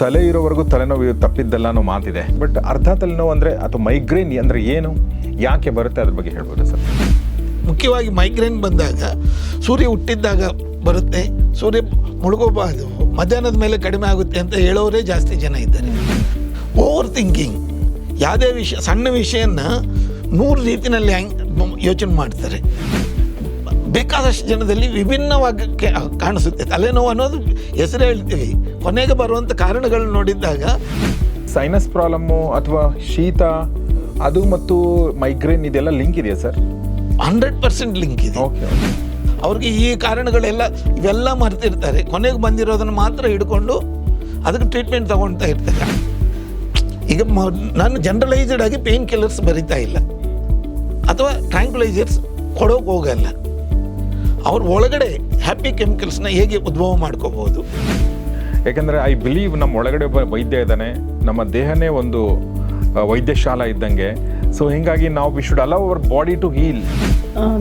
ತಲೆ ಇರೋವರೆಗೂ ತಲೆನೋವು ತಪ್ಪಿದ್ದಲ್ಲ ಅನ್ನೋ ಮಾತಿದೆ. ಬಟ್ ಅರ್ಧ ತಲೆನೋವು ಅಂದರೆ ಅಥವಾ ಮೈಗ್ರೇನ್ ಅಂದರೆ ಏನು? ಯಾಕೆ ಬರುತ್ತೆ ಅದ್ರ ಬಗ್ಗೆ ಹೇಳ್ಬೋದು ಸರ್? ಮುಖ್ಯವಾಗಿ ಮೈಗ್ರೇನ್ ಬಂದಾಗ ಸೂರ್ಯ ಹುಟ್ಟಿದ್ದಾಗ ಬರುತ್ತೆ. ಸೂರ್ಯ ಮುಳುಗೋಬಾರ್ದು ಮಧ್ಯಾಹ್ನದ ಮೇಲೆ ಕಡಿಮೆ ಆಗುತ್ತೆ ಅಂತ ಹೇಳೋರೇ ಜಾಸ್ತಿ ಜನ ಇದ್ದಾರೆ. ಓವರ್ ಥಿಂಕಿಂಗ್ ಯಾವುದೇ ವಿಷಯ ಸಣ್ಣ ವಿಷಯನ ನೂರು ರೀತಿಯಲ್ಲಿ ಯೋಚನೆ ಮಾಡ್ತಾರೆ. ಬೇಕಾದಷ್ಟು ಜನದಲ್ಲಿ ವಿಭಿನ್ನವಾಗಿ ಕಾಣಿಸುತ್ತೆ. ತಲೆನೋವು ಅನ್ನೋದು ಹೆಸರು ಹೇಳ್ತೀವಿ. ಕೊನೆಗೆ ಬರುವಂಥ ಕಾರಣಗಳನ್ನು ನೋಡಿದ್ದಾಗ ಸೈನಸ್ ಪ್ರಾಬ್ಲಮ್ಮು ಅಥವಾ ಶೀತ ಅದು ಮತ್ತು ಮೈಗ್ರೇನ್ ಇದೆಲ್ಲ ಲಿಂಕ್ ಇದೆಯಾ ಸರ್ ಹಂಡ್ರೆಡ್ ಪರ್ಸೆಂಟ್ ಲಿಂಕ್ ಇದೆ. ಓಕೆ ಅವ್ರಿಗೆ ಈ ಕಾರಣಗಳೆಲ್ಲ ಇವೆಲ್ಲ ಮರ್ತಿರ್ತಾರೆ. ಕೊನೆಗೆ ಬಂದಿರೋದನ್ನು ಮಾತ್ರ ಹಿಡ್ಕೊಂಡು ಅದಕ್ಕೆ ಟ್ರೀಟ್ಮೆಂಟ್ ತಗೊಳ್ತಾ ಇರ್ತಾರೆ. ಈಗ ಮ- ನಾನು ಜನರಲೈಸ್ಡ್ ಆಗಿ ಪೇನ್ ಕಿಲ್ಲರ್ಸ್ ಬರಿತಾ ಇಲ್ಲ. ಅಥವಾ ಟ್ರ್ಯಾಂಕ್ಯುಲೈಸರ್ಸ್ ಕೊಡೋಕೆ ಹೋಗಲ್ಲ. ಅವ್ರ ಒಳಗಡೆ ಹ್ಯಾಪಿ ಕೆಮಿಕಲ್ಸ್ನ ಹೇಗೆ ಉದ್ಭವ ಮಾಡ್ಕೋಬಹುದು? ಯಾಕಂದರೆ ಐ ಬಿಲೀವ್ ನಮ್ಮ ಒಳಗಡೆ ಒಬ್ಬ ವೈದ್ಯ ಇದ್ದಾನೆ ನಮ್ಮ ದೇಹನೇ ಒಂದು ವೈದ್ಯಶಾಲ ಇದ್ದಂಗೆ. ಸೊ ಹಿಂಗಾಗಿ ನಾವು we should allow our body to heal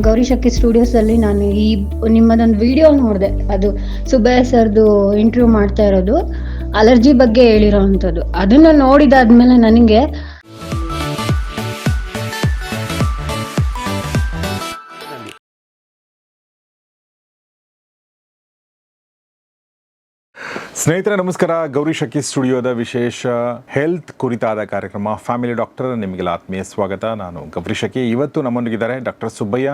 Gauri Shakti studios ಅಲ್ಲಿ ನಾನು ಈ ನಿಮ್ಮದೊಂದು ವಿಡಿಯೋ ನೋಡಿದೆ. ಅದು ಸುಬ್ಬಯ್ಯ ಸರ್ದು ಇಂಟರ್ವ್ಯೂ ಮಾಡ್ತಾ ಇರೋದು. ಅಲರ್ಜಿ ಬಗ್ಗೆ ಹೇಳಿರೋ ಅಂಥದ್ದು ಅದನ್ನು ನೋಡಿದಾದ್ಮೇಲೆ ನನಗೆ ಸ್ನೇಹಿತರೆ ನಮಸ್ಕಾರ. ಗೌರಿ ಶಕ್ಕಿ ಸ್ಟುಡಿಯೋದ ವಿಶೇಷ ಹೆಲ್ತ್ ಕುರಿತಾದ ಕಾರ್ಯಕ್ರಮ. ಫ್ಯಾಮಿಲಿ ಡಾಕ್ಟರ್ ನಿಮಗೆಲ್ಲ ಆತ್ಮೀಯ ಸ್ವಾಗತ. ನಾನು ಗೌರಿ ಶಕ್ಕಿ ಇವತ್ತು ನಮ್ಮೊಂದಿಗಿದ್ದಾರೆ ಡಾಕ್ಟರ್ ಸುಬ್ಬಯ್ಯ.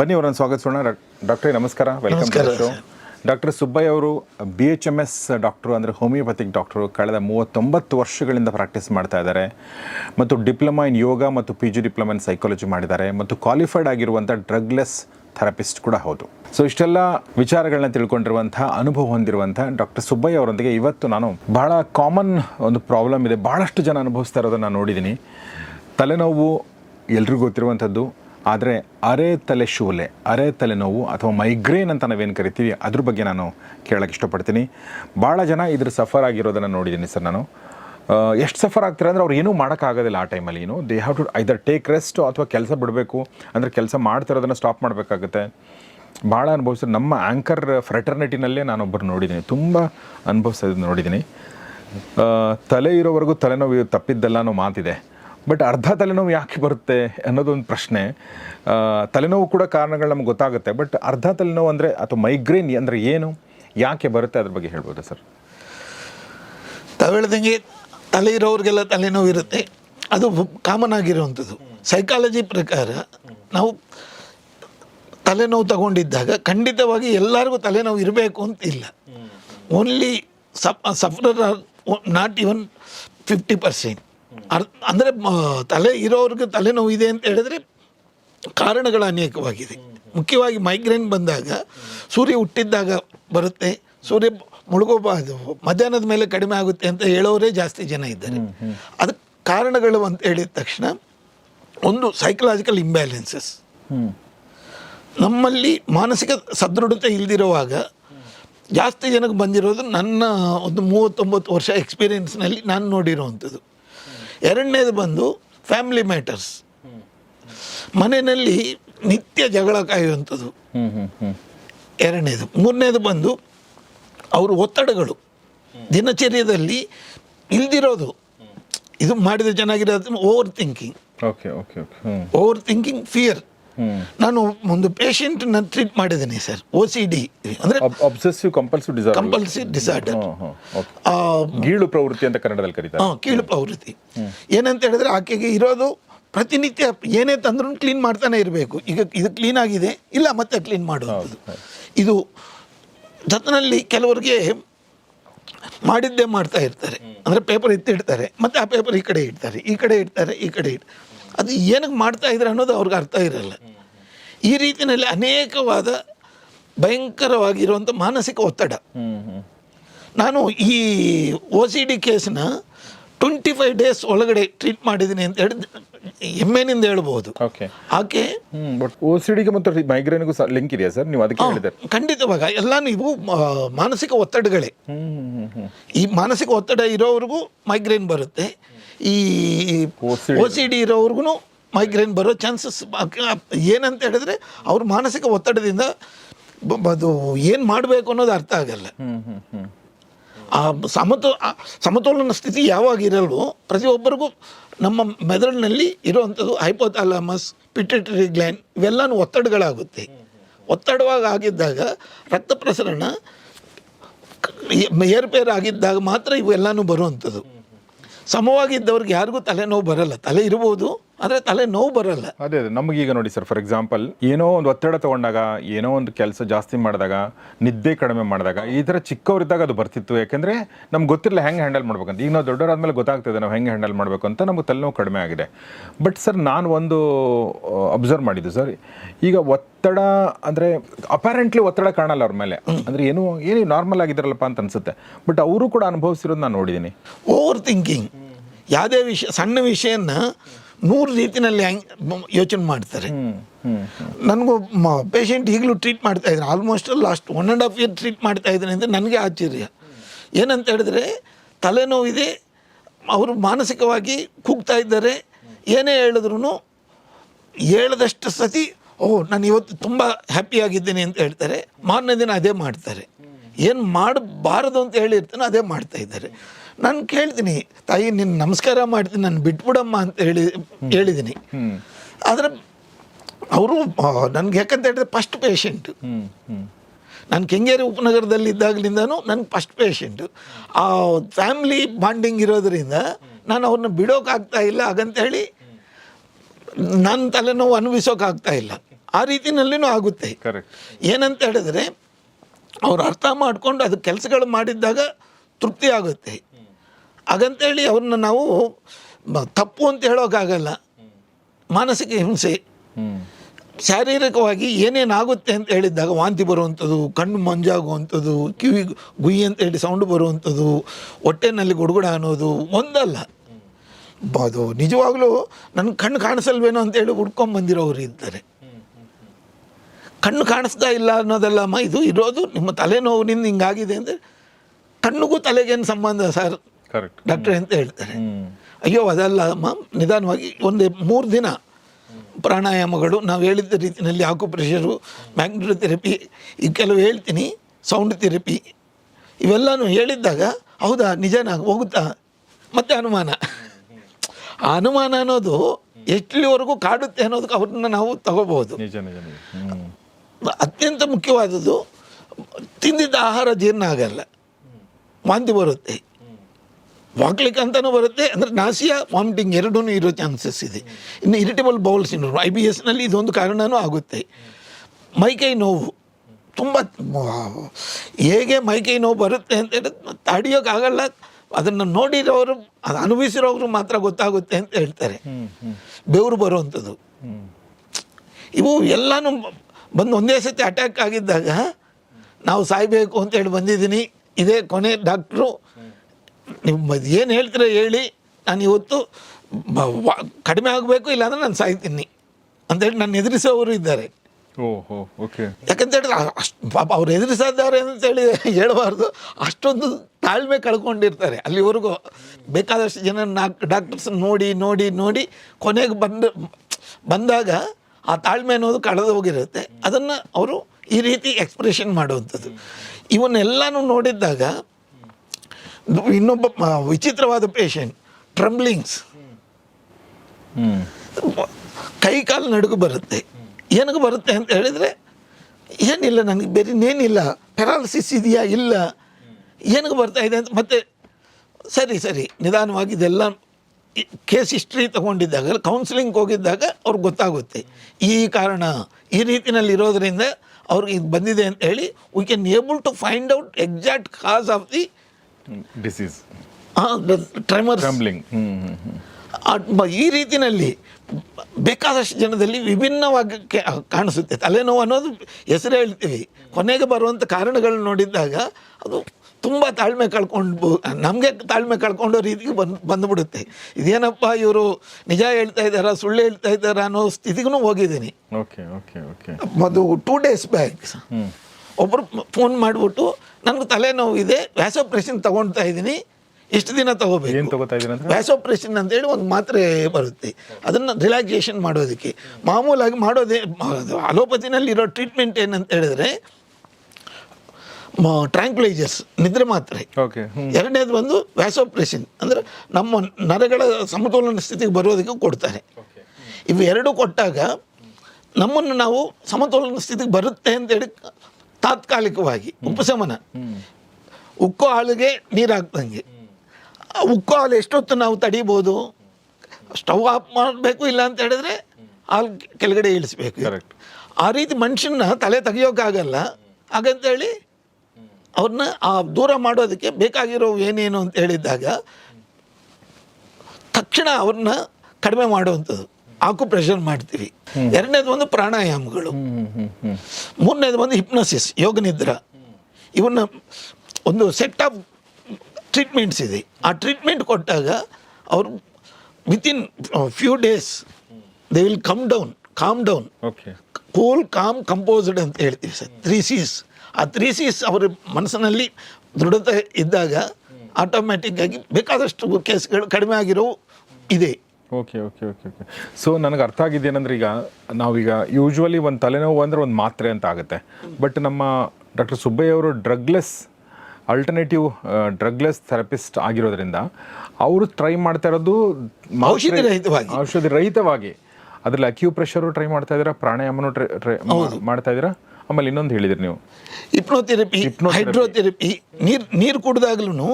ಬನ್ನಿ ಅವರನ್ನು ಸ್ವಾಗತಿಸೋಣ. ಡಾಕ್ಟರ್ ನಮಸ್ಕಾರ. ವೆಲ್ಕಮ್ ಟು ಡಾಕ್ಟರ್ ಸುಬ್ಬಯ್ಯ ಅವರು B H M S doctor ಅಂದರೆ ಹೋಮಿಯೋಪತಿಕ್ ಡಾಕ್ಟ್ರು ಕಳೆದ ಮೂವತ್ತೊಂಬತ್ತು ವರ್ಷಗಳಿಂದ ಪ್ರಾಕ್ಟೀಸ್ ಮಾಡ್ತಾ ಇದ್ದಾರೆ. ಮತ್ತು ಡಿಪ್ಲೊಮಾ ಇನ್ ಯೋಗ ಮತ್ತು P G diploma in psychology ಮಾಡಿದ್ದಾರೆ. ಮತ್ತು ಕ್ವಾಲಿಫೈಡ್ ಆಗಿರುವಂಥ ಡ್ರಗ್ಲೆಸ್ ಥೆರಪಿಸ್ಟ್ ಕೂಡ ಹೌದು. ಸೊ ಇಷ್ಟೆಲ್ಲ ವಿಚಾರಗಳನ್ನ ತಿಳ್ಕೊಂಡಿರುವಂಥ, ಅನುಭವ ಹೊಂದಿರುವಂಥ ಡಾಕ್ಟರ್ ಸುಬ್ಬಯ್ಯ ಅವರೊಂದಿಗೆ ಇವತ್ತು ನಾನು ಬಹಳ ಕಾಮನ್ ಒಂದು ಪ್ರಾಬ್ಲಮ್ ಇದೆ. ಭಾಳಷ್ಟು ಜನ ಅನುಭವಿಸ್ತಾ ಇರೋದನ್ನು ನಾನು ನೋಡಿದ್ದೀನಿ. ತಲೆನೋವು ಎಲ್ರಿಗೂ ಗೊತ್ತಿರುವಂಥದ್ದು. ಆದರೆ ಅರೆ ತಲೆ ಶೂಲೆ, ಅರೆ ತಲೆನೋವು ಅಥವಾ ಮೈಗ್ರೇನ್ ಅಂತ ನಾವೇನು ಕರಿತೀವಿ, ಅದ್ರ ಬಗ್ಗೆ ನಾನು ಕೇಳೋಕ್ಕೆ ಇಷ್ಟಪಡ್ತೀನಿ. ಭಾಳ ಜನ ಇದ್ರ ಸಫರ್ ಆಗಿರೋದನ್ನು ನೋಡಿದ್ದೀನಿ ಸರ್ ನಾನು. ಎಷ್ಟು ಸಫರ್ ಆಗ್ತಾರೆ ಅಂದರೆ ಅವ್ರು ಏನೂ ಮಾಡೋಕ್ಕಾಗೋದಿಲ್ಲ ಆ ಟೈಮಲ್ಲಿ ಏನು they have to either take rest ಅಥವಾ ಕೆಲಸ ಬಿಡಬೇಕು. ಅಂದರೆ ಕೆಲಸ ಮಾಡ್ತಿರೋದನ್ನು ಸ್ಟಾಪ್ ಮಾಡಬೇಕಾಗುತ್ತೆ. ಭಾಳ ಅನುಭವಿಸಿದ್ರು ನಮ್ಮ ಆ್ಯಂಕರ್ ಫ್ರೆಟರ್ನಿಟಿನಲ್ಲೇ ನಾನೊಬ್ಬರು ನೋಡಿದ್ದೀನಿ ತುಂಬ ಅನುಭವಿಸೋದು ನೋಡಿದ್ದೀನಿ ತಲೆ ಇರೋವರೆಗೂ ತಲೆನೋವು ತಪ್ಪಿದ್ದಲ್ಲ ಅನ್ನೋ ಮಾತಿದೆ. ಬಟ್ ಅರ್ಧ ತಲೆನೋವು ಯಾಕೆ ಬರುತ್ತೆ ಅನ್ನೋದೊಂದು ಪ್ರಶ್ನೆ. ತಲೆನೋವು ಕೂಡ ಕಾರಣಗಳು ನಮ್ಗೆ ಗೊತ್ತಾಗುತ್ತೆ. ಬಟ್ ಅರ್ಧ ತಲೆನೋವು ಅಂದರೆ, ಅಥವಾ ಮೈಗ್ರೇನ್ ಅಂದರೆ ಏನು? ಯಾಕೆ ಬರುತ್ತೆ ಅದ್ರ ಬಗ್ಗೆ ಹೇಳ್ಬೋದು ಸರ್? ತಾವು ಹೇಳ್ದಂಗೆ ತಲೆ ಇರೋರಿಗೆಲ್ಲ ತಲೆನೋವು ಇರುತ್ತೆ. ಅದು ಕಾಮನ್ ಆಗಿರುವಂಥದ್ದು. ಸೈಕಾಲಜಿ ಪ್ರಕಾರ ನಾವು ತಲೆನೋವು ತಗೊಂಡಿದ್ದಾಗ ಖಂಡಿತವಾಗಿ ಎಲ್ಲರಿಗೂ ತಲೆನೋವು ಇರಬೇಕು ಅಂತ ಇಲ್ಲ. Only sufferer not even fifty percent uh, ಅಂದರೆ ತಲೆ ಇರೋರಿಗೆ ತಲೆನೋವು ಇದೆ ಅಂತ ಹೇಳಿದ್ರೆ ಕಾರಣಗಳು ಅನೇಕವಾಗಿದೆ. ಮುಖ್ಯವಾಗಿ ಮೈಗ್ರೇನ್ ಬಂದಾಗ ಸೂರ್ಯ ಹುಟ್ಟಿದ್ದಾಗ ಬರುತ್ತೆ. ಸೂರ್ಯ ಮುಳುಗೋಬಾರ್ದು ಮಧ್ಯಾಹ್ನದ ಮೇಲೆ ಕಡಿಮೆ ಆಗುತ್ತೆ ಅಂತ ಹೇಳೋರೇ ಜಾಸ್ತಿ ಜನ ಇದ್ದಾರೆ. ಅದಕ್ಕೆ ಕಾರಣಗಳು ಅಂತ ಹೇಳಿದ ತಕ್ಷಣ ಒಂದು ಸೈಕಲಾಜಿಕಲ್ ಇಂಬ್ಯಾಲೆನ್ಸಸ್ ನಮ್ಮಲ್ಲಿ ಮಾನಸಿಕ ಸದೃಢತೆ ಇಲ್ದಿರುವಾಗ ಜಾಸ್ತಿ ಜನಕ್ಕೆ ಬಂದಿರೋದು ನನ್ನ ಒಂದು ಮೂವತ್ತೊಂಬತ್ತು ವರ್ಷ ಎಕ್ಸ್ಪೀರಿಯೆನ್ಸ್ನಲ್ಲಿ ನಾನು ನೋಡಿರುವಂಥದ್ದು. ಎರಡನೇದು ಬಂದು ಫ್ಯಾಮಿಲಿ ಮ್ಯಾಟರ್ಸ್ ಮನೆಯಲ್ಲಿ ನಿತ್ಯ ಜಗಳ ಕಾಯುವಂಥದ್ದು. ಎರಡನೇದು. ಮೂರನೇದು ಬಂದು ಅವ್ರ ಒತ್ತಡಗಳು. ದಿನಚರ್ಯದಲ್ಲಿ ಇಲ್ದಿರೋದು. ಇದು ಮಾಡಿದ ಚೆನ್ನಾಗಿರೋದು over thinking okay okay over thinking fear ನಾನು ಒಂದು ಪೇಷಂಟ್ನ ಟ್ರೀಟ್ ಮಾಡಿದ್ದೀನಿ ಸರ್ ಓ ಸಿ ಡಿ ಅಂದರೆ obsessive compulsive disorder compulsive disorder ಗೀಳು ಪ್ರವೃತ್ತಿ ಅಂತ ಕನ್ನಡದಲ್ಲಿ ಕರೀತಾರೆ. ಹಾಂ ಕೀಳು ಪ್ರವೃತ್ತಿ. ಏನಂತ ಹೇಳಿದ್ರೆ ಆಕೆಗೆ ಇರೋದು ಪ್ರತಿನಿತ್ಯ ಏನೇ ತಂದ್ರೂ ಕ್ಲೀನ್ ಮಾಡ್ತಾನೆ ಇರಬೇಕು. ಈಗ ಇದು ಕ್ಲೀನ್ ಆಗಿದೆ ಇಲ್ಲ ಮತ್ತೆ ಕ್ಲೀನ್ ಮಾಡೋದು ಇದು ಜೊತೆಯಲ್ಲಿ ಕೆಲವರಿಗೆ ಮಾಡಿದ್ದೇ ಮಾಡ್ತಾ ಇರ್ತಾರೆ. ಅಂದರೆ ಪೇಪರ್ ಎತ್ತಿಡ್ತಾರೆ ಮತ್ತು ಆ ಪೇಪರ್ ಈ ಕಡೆ ಇಡ್ತಾರೆ ಈ ಕಡೆ ಇಡ್ತಾರೆ ಈ ಕಡೆ ಇಡ್ ಅದು ಏನಕ್ಕೆ ಮಾಡ್ತಾ ಇದ್ದಾರೆ ಅನ್ನೋದು ಅವ್ರಿಗೆ ಅರ್ಥ ಇರಲ್ಲ. ಈ ರೀತಿಯಲ್ಲಿ ಅನೇಕವಾದ ಭಯಂಕರವಾಗಿರುವಂಥ ಮಾನಸಿಕ ಒತ್ತಡ. ನಾನು ಈ ಓ ಸಿ ಡಿ ಕೇಸ್ನ ಟ್ವೆಂಟಿ ಫೈವ್ ಡೇಸ್ ಒಳಗಡೆ ಟ್ರೀಟ್ ಮಾಡಿದ್ದೀನಿ ಅಂತ ಹೇಳಿ ಹೆಮ್ಮೆನಿಂದ ಹೇಳ್ಬೋದು. ಓಕೆ ಆಕೆ ಓ ಮತ್ತು ಮೈಗ್ರೇನ್ಗೂ ಲಿಂಕ್ ಇದೆಯಾ ಸರ್? ನೀವು ಅದಕ್ಕೆ ಹೇಳಿದ್ದಾರೆ. ಖಂಡಿತವಾಗ ಎಲ್ಲ ನೀವು ಮಾನಸಿಕ ಒತ್ತಡಗಳೇ. ಈ ಮಾನಸಿಕ ಒತ್ತಡ ಇರೋವ್ರಿಗೂ ಮೈಗ್ರೇನ್ ಬರುತ್ತೆ. ಈ ಓಸಿಡಿ ಸಿ ಡಿ ಇರೋವ್ರಿಗೂ ಮೈಗ್ರೇನ್ ಬರೋ ಚಾನ್ಸಸ್ ಏನಂತ ಹೇಳಿದ್ರೆ ಅವ್ರ ಮಾನಸಿಕ ಒತ್ತಡದಿಂದ ಅದು ಏನು ಮಾಡಬೇಕು ಅನ್ನೋದು ಅರ್ಥ ಆಗಲ್ಲ. ಆ ಸಮತೋ ಸಮತೋಲನ ಸ್ಥಿತಿ ಯಾವಾಗ ಇರಲ್ವೋ ಪ್ರತಿಯೊಬ್ಬರಿಗೂ ನಮ್ಮ ಮೆದುಳಿನಲ್ಲಿ ಇರುವಂಥದ್ದು ಹೈಪೋಥಾಲಮಸ್ ಪಿಟ್ರಿಟರಿ ಗ್ಲ್ಯಾಂಡ್ ಇವೆಲ್ಲನೂ ಒತ್ತಡಗಳಾಗುತ್ತೆ. ಒತ್ತಡವಾಗಿ ಆಗಿದ್ದಾಗ ರಕ್ತ ಪ್ರಸರಣ ಏರ್ಪೇರ್ ಆಗಿದ್ದಾಗ ಮಾತ್ರ ಇವೆಲ್ಲನೂ ಬರುವಂಥದ್ದು. ಸಮವಾಗಿದ್ದವ್ರಿಗೆ ಯಾರಿಗೂ ತಲೆನೋವು ಬರಲ್ಲ. ತಲೆ ಇರ್ಬೋದು ಆದರೆ ತಲೆ ನೋವು ಬರಲ್ಲ. ಅದೇ ಅದೇ. ನಮಗೀಗ ನೋಡಿ ಸರ್ ಫಾರ್ ಎಕ್ಸಾಂಪಲ್ ಏನೋ ಒಂದು ಒತ್ತಡ ತಗೊಂಡಾಗ ಏನೋ ಒಂದು ಕೆಲಸ ಜಾಸ್ತಿ ಮಾಡಿದಾಗ ನಿದ್ದೆ ಕಡಿಮೆ ಮಾಡಿದಾಗ ಈ ಥರ ಚಿಕ್ಕವರಿದ್ದಾಗ ಅದು ಬರ್ತಿತ್ತು. ಯಾಕೆಂದರೆ ನಮ್ಗೆ ಗೊತ್ತಿರಲಿಲ್ಲ ಹೆಂಗೆ ಹ್ಯಾಂಡಲ್ ಮಾಡ್ಬೇಕಂತ. ಈಗ ನಾವು ದೊಡ್ಡವರಾದ್ಮೇಲೆ ಗೊತ್ತಾಗ್ತದೆ ನಾವು ಹೆಂಗೆ ಹ್ಯಾಂಡಲ್ ಮಾಡಬೇಕು ಅಂತ ನಮಗೆ ತಲೆನೋವು ಕಡಿಮೆ ಆಗಿದೆ. ಬಟ್ ಸರ್ ನಾನು ಒಂದು ಅಬ್ಸರ್ವ್ ಮಾಡಿದ್ದು ಸರ್ ಈಗ ಒತ್ತಡ ಅಂದರೆ ಅಪ್ಯಾರೆಂಟ್ಲಿ ಒತ್ತಡ ಕಾಣಲ್ಲ ಅವ್ರ ಮೇಲೆ. ಅಂದರೆ ಏನು ಏನು ನಾರ್ಮಲ್ ಆಗಿದ್ದಾರಲ್ಲಪ್ಪ ಅಂತ ಅನ್ಸುತ್ತೆ. ಬಟ್ ಅವರು ಕೂಡ ಅನುಭವಿಸಿರೋದು ನಾನು ನೋಡಿದ್ದೀನಿ ಓವರ್ ಥಿಂಕಿಂಗ್ ಯಾವುದೇ ವಿಷಯ ಸಣ್ಣ ವಿಷಯನ ನೂರು ರೀತಿಯಲ್ಲಿ ಯೋಚನೆ ಮಾಡ್ತಾರೆ. ನನಗೂ ಮ ಪೇಷಂಟ್ ಈಗಲೂ ಟ್ರೀಟ್ ಮಾಡ್ತಾ ಇದ್ದಾರೆ. Almost last one and half year treat ಮಾಡ್ತಾ ಇದ್ದಾರೆ ಅಂದರೆ ನನಗೆ ಆಶ್ಚರ್ಯ. ಏನಂತ ಹೇಳಿದ್ರೆ ತಲೆನೋವಿದೆ ಅವರು ಮಾನಸಿಕವಾಗಿ ಕೂಗ್ತಾ ಇದ್ದಾರೆ. ಏನೇ ಹೇಳಿದ್ರು ಹೇಳದಷ್ಟು ಸತಿ ಓ ನಾನು ಇವತ್ತು ತುಂಬ ಹ್ಯಾಪಿಯಾಗಿದ್ದೀನಿ ಅಂತ ಹೇಳ್ತಾರೆ. ಮಾರನೇ ದಿನ ಅದೇ ಮಾಡ್ತಾರೆ. ಏನು ಮಾಡಬಾರದು ಅಂತ ಹೇಳಿರ್ತಾನೆ ಅದೇ ಮಾಡ್ತಾ ಇದ್ದಾರೆ. ನಾನು ಕೇಳ್ತೀನಿ ತಾಯಿ ನಿನ್ನ ನಮಸ್ಕಾರ ಮಾಡ್ತೀನಿ ನಾನು ಬಿಟ್ಬಿಡಮ್ಮ ಅಂತ ಹೇಳಿ ಹೇಳಿದ್ದೀನಿ ಆದರೆ ಅವರು ನನಗೆ ಯಾಕಂತ ಹೇಳಿದ್ರೆ ಫಸ್ಟ್ ಪೇಷಂಟ್ ನಾನು ಕೆಂಗೇರಿ ಉಪನಗರದಲ್ಲಿ ಇದ್ದಾಗಲಿಂದನೂ ನನಗೆ ಫಸ್ಟ್ ಪೇಷಂಟು ಆ ಫ್ಯಾಮ್ಲಿ ಬಾಂಡಿಂಗ್ ಇರೋದರಿಂದ ನಾನು ಅವ್ರನ್ನ ಬಿಡೋಕ್ಕಾಗ್ತಾ ಇಲ್ಲ ಹಾಗಂತ ಹೇಳಿ ನನ್ನ ತಲೆನೋವು ಅನುಭವಿಸೋಕ್ಕಾಗ್ತಾ ಇಲ್ಲ. ಆ ರೀತಿಯಲ್ಲಿನೂ ಆಗುತ್ತೆ. ಕರೆಕ್ಟ್ ಏನಂತ ಹೇಳಿದ್ರೆ ಅವ್ರು ಅರ್ಥ ಮಾಡಿಕೊಂಡು ಅದು ಕೆಲಸಗಳು ಮಾಡಿದ್ದಾಗ ತೃಪ್ತಿ ಆಗುತ್ತೆ. ಹಾಗಂತೇಳಿ ಅವ್ರನ್ನ ನಾವು ತಪ್ಪು ಅಂತ ಹೇಳೋಕ್ಕಾಗಲ್ಲ ಮಾನಸಿಕ ಹಿಂಸೆ. ಶಾರೀರಿಕವಾಗಿ ಏನೇನಾಗುತ್ತೆ ಅಂತ ಹೇಳಿದ್ದಾಗ ವಾಂತಿ ಬರುವಂಥದ್ದು, ಕಣ್ಣು ಮಂಜಾಗುವಂಥದ್ದು, ಕಿವಿ ಗುಯ್ ಅಂತ ಹೇಳಿ ಸೌಂಡ್ ಬರುವಂಥದ್ದು, ಹೊಟ್ಟೆನಲ್ಲಿ ಗುಡುಗುಡ ಅನ್ನೋದು ಒಂದಲ್ಲ. ಅದು ನಿಜವಾಗ್ಲೂ ನನ್ನ ಕಣ್ಣು ಕಾಣಿಸಲ್ವೇನೋ ಅಂತೇಳಿ ಹುಡ್ಕೊಂಡು ಬಂದಿರೋರು ಇದ್ದಾರೆ ಕಣ್ಣು ಕಾಣಿಸ್ತಾ ಇಲ್ಲ ಅನ್ನೋದಲ್ಲಮ್ಮ ಇದು ಇರೋದು, ನಿಮ್ಮ ತಲೆನೋವಿನಿಂದ ಹಿಂಗಾಗಿದೆ ಅಂದರೆ ಕಣ್ಣಿಗೂ ತಲೆಗೇನು ಸಂಬಂಧ ಸರ್? ಡಾಕ್ಟ್ರೆ ಅಂತ ಹೇಳ್ತಾರೆ. ಅಯ್ಯೋ ಅದಲ್ಲ ನಿಧಾನವಾಗಿ ಒಂದು ಮೂರು ದಿನ ಪ್ರಾಣಾಯಾಮಗಳು ನಾವು ಹೇಳಿದ್ದ ರೀತಿಯಲ್ಲಿ ಆಕುಪ್ರೆಷರು ಮ್ಯಾಗ್ನೆಟೋ ಥೆರಪಿ ಈ ಕೆಲವು ಹೇಳ್ತೀನಿ ಸೌಂಡ್ ಥೆರಪಿ ಇವೆಲ್ಲನೂ ಹೇಳಿದ್ದಾಗ ಹೌದಾ ನಿಜನಾಗ ಹೋಗುತ್ತಾ? ಮತ್ತೆ ಅನುಮಾನ. ಆ ಅನುಮಾನ ಅನ್ನೋದು ಎಷ್ಟಲಿವರೆಗೂ ಕಾಡುತ್ತೆ ಅನ್ನೋದಕ್ಕೆ ಅವ್ರನ್ನ ನಾವು ತಗೋಬಹುದು. ಅತ್ಯಂತ ಮುಖ್ಯವಾದದ್ದು ತಿಂದಿದ್ದ ಆಹಾರ ಜೀರ್ಣ ಆಗಲ್ಲ. ವಾಂತಿ ಬರುತ್ತೆ. ವಾಕ್ಲಿಕ್ಕೆ ಅಂತಲೂ ಬರುತ್ತೆ. ಅಂದರೆ ನಾಸಿಯ ವಾಮಿಟಿಂಗ್ ಎರಡೂ ಇರೋ ಚಾನ್ಸಸ್ ಇದೆ. ಇನ್ನು irritable bowel syndrome I B ಎಸ್ನಲ್ಲಿ ಇದೊಂದು ಕಾರಣವೂ ಆಗುತ್ತೆ. ಮೈಕೈ ನೋವು. ತುಂಬ ಹೇಗೆ ಮೈಕೈ ನೋವು ಬರುತ್ತೆ ಅಂತ ಹೇಳಿದ್ರೆ ತಡಿಯೋಕ್ಕಾಗಲ್ಲ. ಅದನ್ನು ನೋಡಿರೋರು ಅದು ಅನುಭವಿಸಿರೋರು ಮಾತ್ರ ಗೊತ್ತಾಗುತ್ತೆ ಅಂತ ಹೇಳ್ತಾರೆ. ಬೆವರು ಬರುವಂಥದ್ದು. ಇವು ಎಲ್ಲನೂ ಬಂದು ಒಂದೇ ಸತಿ ಅಟ್ಯಾಕ್ ಆಗಿದ್ದಾಗ ನಾವು ಸಾಯಬೇಕು ಅಂತ ಹೇಳಿ ಬಂದಿದ್ದೀನಿ. ಇದೇ ಕೊನೆ ಡಾಕ್ಟ್ರು. ನೀವು ಏನು ಹೇಳ್ತೀರ ಹೇಳಿ. ನಾನು ಇವತ್ತು ಕಡಿಮೆ ಆಗಬೇಕು ಇಲ್ಲಾಂದ್ರೆ ನಾನು ಸಾಯ್ತೀನಿ ಅಂತೇಳಿ ನನ್ನ ಎದುರಿಸೋರು ಇದ್ದಾರೆ. ಓಕೆ. ಯಾಕಂತ ಹೇಳಿದ್ರೆ ಅಷ್ಟು ಪಾಪ ಅವ್ರು ಎದುರಿಸಿದ್ದಾರೆ ಅಂತೇಳಿ ಹೇಳಬಾರ್ದು. ಅಷ್ಟೊಂದು ತಾಳ್ಮೆ ಕಳ್ಕೊಂಡಿರ್ತಾರೆ. ಅಲ್ಲಿವರೆಗೂ ಬೇಕಾದಷ್ಟು ಜನ ನಾಲ್ಕು ಡಾಕ್ಟರ್ಸ್ ನೋಡಿ ನೋಡಿ ನೋಡಿ ಕೊನೆಗೆ ಬಂದು ಬಂದಾಗ ಆ ತಾಳ್ಮೆ ಅನ್ನೋದು ಕಳೆದು ಹೋಗಿರುತ್ತೆ. ಅದನ್ನು ಅವರು ಈ ರೀತಿ ಎಕ್ಸ್ಪ್ರೆಷನ್ ಮಾಡುವಂಥದ್ದು. ಇವನ್ನೆಲ್ಲನೂ ನೋಡಿದ್ದಾಗ ಇನ್ನೊಬ್ಬ ವಿಚಿತ್ರವಾದ ಪೇಷಂಟ್ ಟ್ರಂಬ್ಲಿಂಗ್ಸ್ ಕೈ ಕಾಲು ನಡುಗು ಬರುತ್ತೆ. ಏನಕ್ಕೆ ಬರುತ್ತೆ ಅಂತ ಹೇಳಿದರೆ, ಏನಿಲ್ಲ ನನಗೆ ಬೇರೆ ಇನ್ನೇನಿಲ್ಲ ಪ್ಯಾರಾಲಿಸಿಸ್ ಇದೆಯಾ, ಇಲ್ಲ, ಏನಕ್ಕೆ ಬರ್ತಾ ಇದೆ ಅಂತ ಮತ್ತೆ, ಸರಿ ಸರಿ, ನಿಧಾನವಾಗಿ ಇದೆಲ್ಲ ಕೇಸ್ ಹಿಸ್ಟ್ರಿ ತೊಗೊಂಡಿದ್ದಾಗ ಕೌನ್ಸಿಲಿಂಗ್ ಹೋಗಿದ್ದಾಗ ಅವ್ರಿಗೆ ಗೊತ್ತಾಗುತ್ತೆ. ಈ ಕಾರಣ, ಈ ರೀತಿಯಲ್ಲಿ ಇರೋದರಿಂದ ಅವ್ರಿಗೆ ಇದು ಬಂದಿದೆ ಅಂತ ಹೇಳಿ we can able to find out exact cause of the disease tremors trembling ಈ ರೀತಿಯಲ್ಲಿ ಬೇಕಾದಷ್ಟು ಜನದಲ್ಲಿ ವಿಭಿನ್ನವಾಗಿ ಕಾಣಿಸುತ್ತೆ. ತಲೆನೋವು ಅನ್ನೋದು ಹೆಸರು ಹೇಳ್ತೀವಿ. ಕೊನೆಗೆ ಬರುವಂಥ ಕಾರಣಗಳನ್ನ ನೋಡಿದಾಗ ಅದು ತುಂಬ ತಾಳ್ಮೆ ಕಳ್ಕೊಂಡು ನಮಗೆ ತಾಳ್ಮೆ ಕಳ್ಕೊಂಡೋ ರೀತಿಗೆ ಬಂದು ಬಂದುಬಿಡುತ್ತೆ. ಇದೇನಪ್ಪ ಇವರು ನಿಜ ಹೇಳ್ತಾ ಇದ್ದಾರಾ ಸುಳ್ಳು ಹೇಳ್ತಾ ಇದ್ದಾರಾ ಅನ್ನೋ ಸ್ಥಿತಿಗೂ ಹೋಗಿದ್ದೀನಿ. ಓಕೆ ಓಕೆ ಓಕೆ ಅದು ಟೂ ಡೇಸ್ ಬ್ಯಾಕ್ ಹ್ಞೂ ಒಬ್ಬರು ಫೋನ್ ಮಾಡಿಬಿಟ್ಟು ನನಗೆ ತಲೆನೋವು ಇದೆ ವ್ಯಾಸೋಪ್ರೇಷನ್ ತೊಗೊಳ್ತಾ ಇದ್ದೀನಿ ಎಷ್ಟು ದಿನ ತಗೋಬೇಕು. ವ್ಯಾಸೋಪ್ರೇಷನ್ ಅಂತೇಳಿ ಒಂದು ಮಾತ್ರೆ ಬರುತ್ತೆ. ಅದನ್ನು ರಿಲ್ಯಾಕ್ಸೇಷನ್ ಮಾಡೋದಕ್ಕೆ. ಮಾಮೂಲಾಗಿ ಮಾಡೋದೇ ಅದು ಅಲೋಪತಿನಲ್ಲಿ ಇರೋ ಟ್ರೀಟ್ಮೆಂಟ್ ಏನಂತ ಹೇಳಿದ್ರೆ ಟ್ರಾಂಕ್ಲೈಜರ್ಸ್ ನಿದ್ರೆ ಮಾತ್ರೆ. ಓಕೆ ಎರಡನೇದು ಬಂದು ವ್ಯಾಸೋಪ್ರೇಷನ್ ಅಂದರೆ ನಮ್ಮ ನರಗಳ ಸಮತೋಲನ ಸ್ಥಿತಿಗೆ ಬರೋದಕ್ಕೆ ಕೊಡ್ತಾರೆ. ಇವು ಎರಡು ಕೊಟ್ಟಾಗ ನಮ್ಮನ್ನು ನಾವು ಸಮತೋಲನ ಸ್ಥಿತಿಗೆ ಬರುತ್ತೆ ಅಂತೇಳಿ ತಾತ್ಕಾಲಿಕವಾಗಿ ಉಪಶಮನ. ಉಕ್ಕೋ ಹಾಳಿಗೆ ನೀರು ಹಾಕ್ದಂಗೆ ಉಕ್ಕೋ ಹಾಲು ಎಷ್ಟೊತ್ತು ನಾವು ತಡಿಬೋದು? ಸ್ಟವ್ ಆಫ್ ಮಾಡಬೇಕು ಇಲ್ಲ ಅಂತ ಹೇಳಿದ್ರೆ ಹಾಲು ಕೆಳಗಡೆ ಇಳಿಸ್ಬೇಕು. ಕರೆಕ್ಟ್. ಆ ರೀತಿ ಮನುಷ್ಯನ ತಲೆ ತೆಗಿಯೋಕ್ಕಾಗಲ್ಲ. ಹಾಗಂತೇಳಿ ಅವ್ರನ್ನ ಆ ದೂರ ಮಾಡೋದಕ್ಕೆ ಬೇಕಾಗಿರೋ ಏನೇನು ಅಂತ ಹೇಳಿದಾಗ ತಕ್ಷಣ ಅವ್ರನ್ನ ಕಡಿಮೆ ಮಾಡುವಂಥದ್ದು. ಆಕು ಪ್ರೆಷರ್ ಮಾಡ್ತೀವಿ. ಎರಡನೇದು ಒಂದು ಪ್ರಾಣಾಯಾಮಗಳು. ಮೂರನೇದು ಒಂದು ಹಿಪ್ನೋಸಿಸ್ ಯೋಗ ನಿದ್ರ. ಇವನ್ನ ಒಂದು ಸೆಟ್ ಆಫ್ ಟ್ರೀಟ್ಮೆಂಟ್ಸ್ ಇದೆ. ಆ ಟ್ರೀಟ್ಮೆಂಟ್ ಕೊಟ್ಟಾಗ ಅವರು within few days they will come down calm down okay cool calm composed ಅಂತ ಹೇಳ್ತೀವಿ ಸರ್. ತ್ರೀ ಸೀಸ್ ಆ ತ್ರೀ ಸೀಸ್ ಅವರ ಮನಸ್ಸಿನಲ್ಲಿ ದೃಢತೆ ಇದ್ದಾಗ ಆಟೋಮ್ಯಾಟಿಕ್ ಆಗಿ ಬೇಕಾದಷ್ಟು ಕೇಸ್ಗಳು ಕಡಿಮೆ ಆಗಿರೋ ಇದೆ. Okay okay okay okay so ನನಗೆ ಅರ್ಥ ಆಗಿದ್ದು ಏನಂದ್ರೆ ಈಗ ನಾವೀಗ ಯೂಶ್ವಲಿ ಒಂದು ತಲೆನೋವು ಅಂದರೆ ಒಂದು ಮಾತ್ರೆ ಅಂತ ಆಗುತ್ತೆ. ಬಟ್ ನಮ್ಮ ಡಾಕ್ಟರ್ ಸುಬ್ಬಯ್ಯ ಅವರು ಡ್ರಗ್ಲೆಸ್ ಅಲ್ಟರ್ನೇಟಿವ್ ಡ್ರಗ್ಲೆಸ್ ಥೆರಪಿಸ್ಟ್ ಆಗಿರೋದ್ರಿಂದ ಅವರು ಟ್ರೈ ಮಾಡ್ತಾ ಇರೋದು ಔಷಧಿ ರಹಿತವಾಗಿ. ಔಷಧಿ ರಹಿತವಾಗಿ. ಅದರಲ್ಲಿ ಅಕ್ಯೂ ಪ್ರೆಷರು ಟ್ರೈ ಮಾಡ್ತಾ ಇದ್ದೀರಾ? ಪ್ರಾಣಾಯಾಮನು ಟ್ರೈ ಟ್ರೈ ಮಾಡ್ತಾ ಇದ್ದೀರಾ? ಆಮೇಲೆ ಇನ್ನೊಂದು ಹೇಳಿದ್ರಿ ನೀವು. ಹಿಪ್ನೋಥೆರಪಿ. ಹೈಡ್ರೋಥೆರಪಿ ನೀರು ನೀರು ಕುಡಿದಾಗ್ಲೂ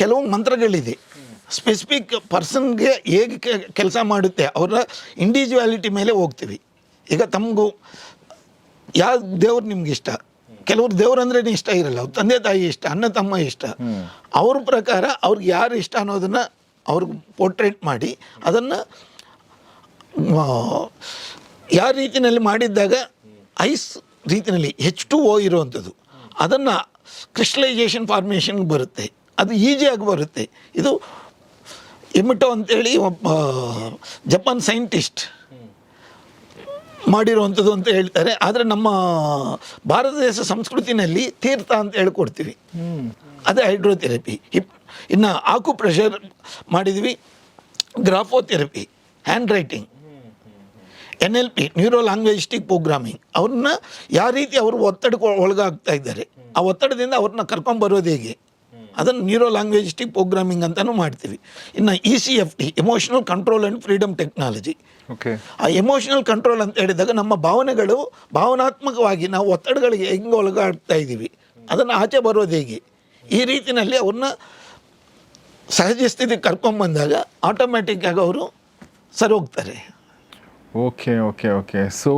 ಕೆಲವು ಮಂತ್ರಗಳಿದೆ. ಸ್ಪೆಸಿಫಿಕ್ ಪರ್ಸನ್ಗೆ ಹೇಗೆ ಕೆಲಸ ಮಾಡುತ್ತೆ ಅವರ ಇಂಡಿವಿಜುವಾಲಿಟಿ ಮೇಲೆ ಹೋಗ್ತೀವಿ. ಈಗ ತಮಗೂ ಯಾವ ದೇವ್ರು ನಿಮ್ಗೆ ಇಷ್ಟ? ಕೆಲವ್ರು ದೇವ್ರು ಅಂದ್ರೆ ಇಷ್ಟ ಇರಲ್ಲ ಅವ್ರ ತಂದೆ ತಾಯಿ ಇಷ್ಟ ಅಣ್ಣ ತಮ್ಮ ಇಷ್ಟ. ಅವ್ರ ಪ್ರಕಾರ ಅವ್ರಿಗೆ ಯಾರು ಇಷ್ಟ ಅನ್ನೋದನ್ನು ಅವ್ರಿಗೆ ಪೋರ್ಟ್ರೇಟ್ ಮಾಡಿ ಅದನ್ನು ಯಾವ ರೀತಿಯಲ್ಲಿ ಮಾಡಿದ್ದಾಗ ಐಸ್ ರೀತಿಯಲ್ಲಿ ಹೆಚ್ ಟು ಓ ಇರುವಂಥದ್ದು. ಅದನ್ನು ಕ್ರಿಸ್ಟಲೈಸೇಷನ್ ಫಾರ್ಮೇಷನ್ಗೆ ಬರುತ್ತೆ. ಅದು ಈಸಿಯಾಗಿ ಬರುತ್ತೆ. ಇದು ಇಮಿಟೋ ಅಂತೇಳಿ ಒಬ್ಬ ಜಪಾನ್ ಸೈಂಟಿಸ್ಟ್ ಮಾಡಿರುವಂಥದ್ದು ಅಂತ ಹೇಳ್ತಾರೆ. ಆದರೆ ನಮ್ಮ ಭಾರತ ದೇಶ ಸಂಸ್ಕೃತಿನಲ್ಲಿ ತೀರ್ಥ ಅಂತ ಹೇಳ್ಕೊಡ್ತೀವಿ. ಅದೇ ಹೈಡ್ರೋಥೆರಪಿ. ಹಿಪ್, ಇನ್ನು ಆಕು ಪ್ರೆಷರ್ ಮಾಡಿದ್ವಿ. Graphotherapy, handwriting N L P neuro linguistic programming. ಅವ್ರನ್ನ ಯಾವ ರೀತಿ ಅವರು ಒತ್ತಡಕ್ಕೆ ಒಳಗಾಗ್ತಾ ಇದ್ದಾರೆ, ಆ ಒತ್ತಡದಿಂದ ಅವ್ರನ್ನ ಕರ್ಕೊಂಬರೋದು ಹೇಗೆ? ಅದನ್ನು ನ್ಯೂರೋ ಲ್ಯಾಂಗ್ವೇಜಿಸ್ಟಿಕ್ ಪ್ರೋಗ್ರಾಮಿಂಗ್ ಅಂತಲೂ ಮಾಡ್ತೀವಿ. ಇನ್ನು E C F T emotional control and freedom technology okay ಆ ಎಮೋಷನಲ್ ಕಂಟ್ರೋಲ್ ಅಂತ ಹೇಳಿದಾಗ ನಮ್ಮ ಭಾವನೆಗಳು ಭಾವನಾತ್ಮಕವಾಗಿ ನಾವು ಒತ್ತಡಗಳಿಗೆ ಹೆಂಗೆ ಒಳಗಾಡ್ತಾ ಇದ್ದೀವಿ ಅದನ್ನು ಆಚೆ ಬರೋದು ಹೇಗೆ? ಈ ರೀತಿಯಲ್ಲಿ ಅವ್ರನ್ನ ಸಹಜ ಸ್ಥಿತಿಗೆ ಕರ್ಕೊಂಬಂದಾಗ ಆಟೋಮ್ಯಾಟಿಕ್ಕಾಗಿ ಅವರು ಸರಿ ಹೋಗ್ತಾರೆ. ಓಕೆ ಓಕೆ ಓಕೆ ಸೊ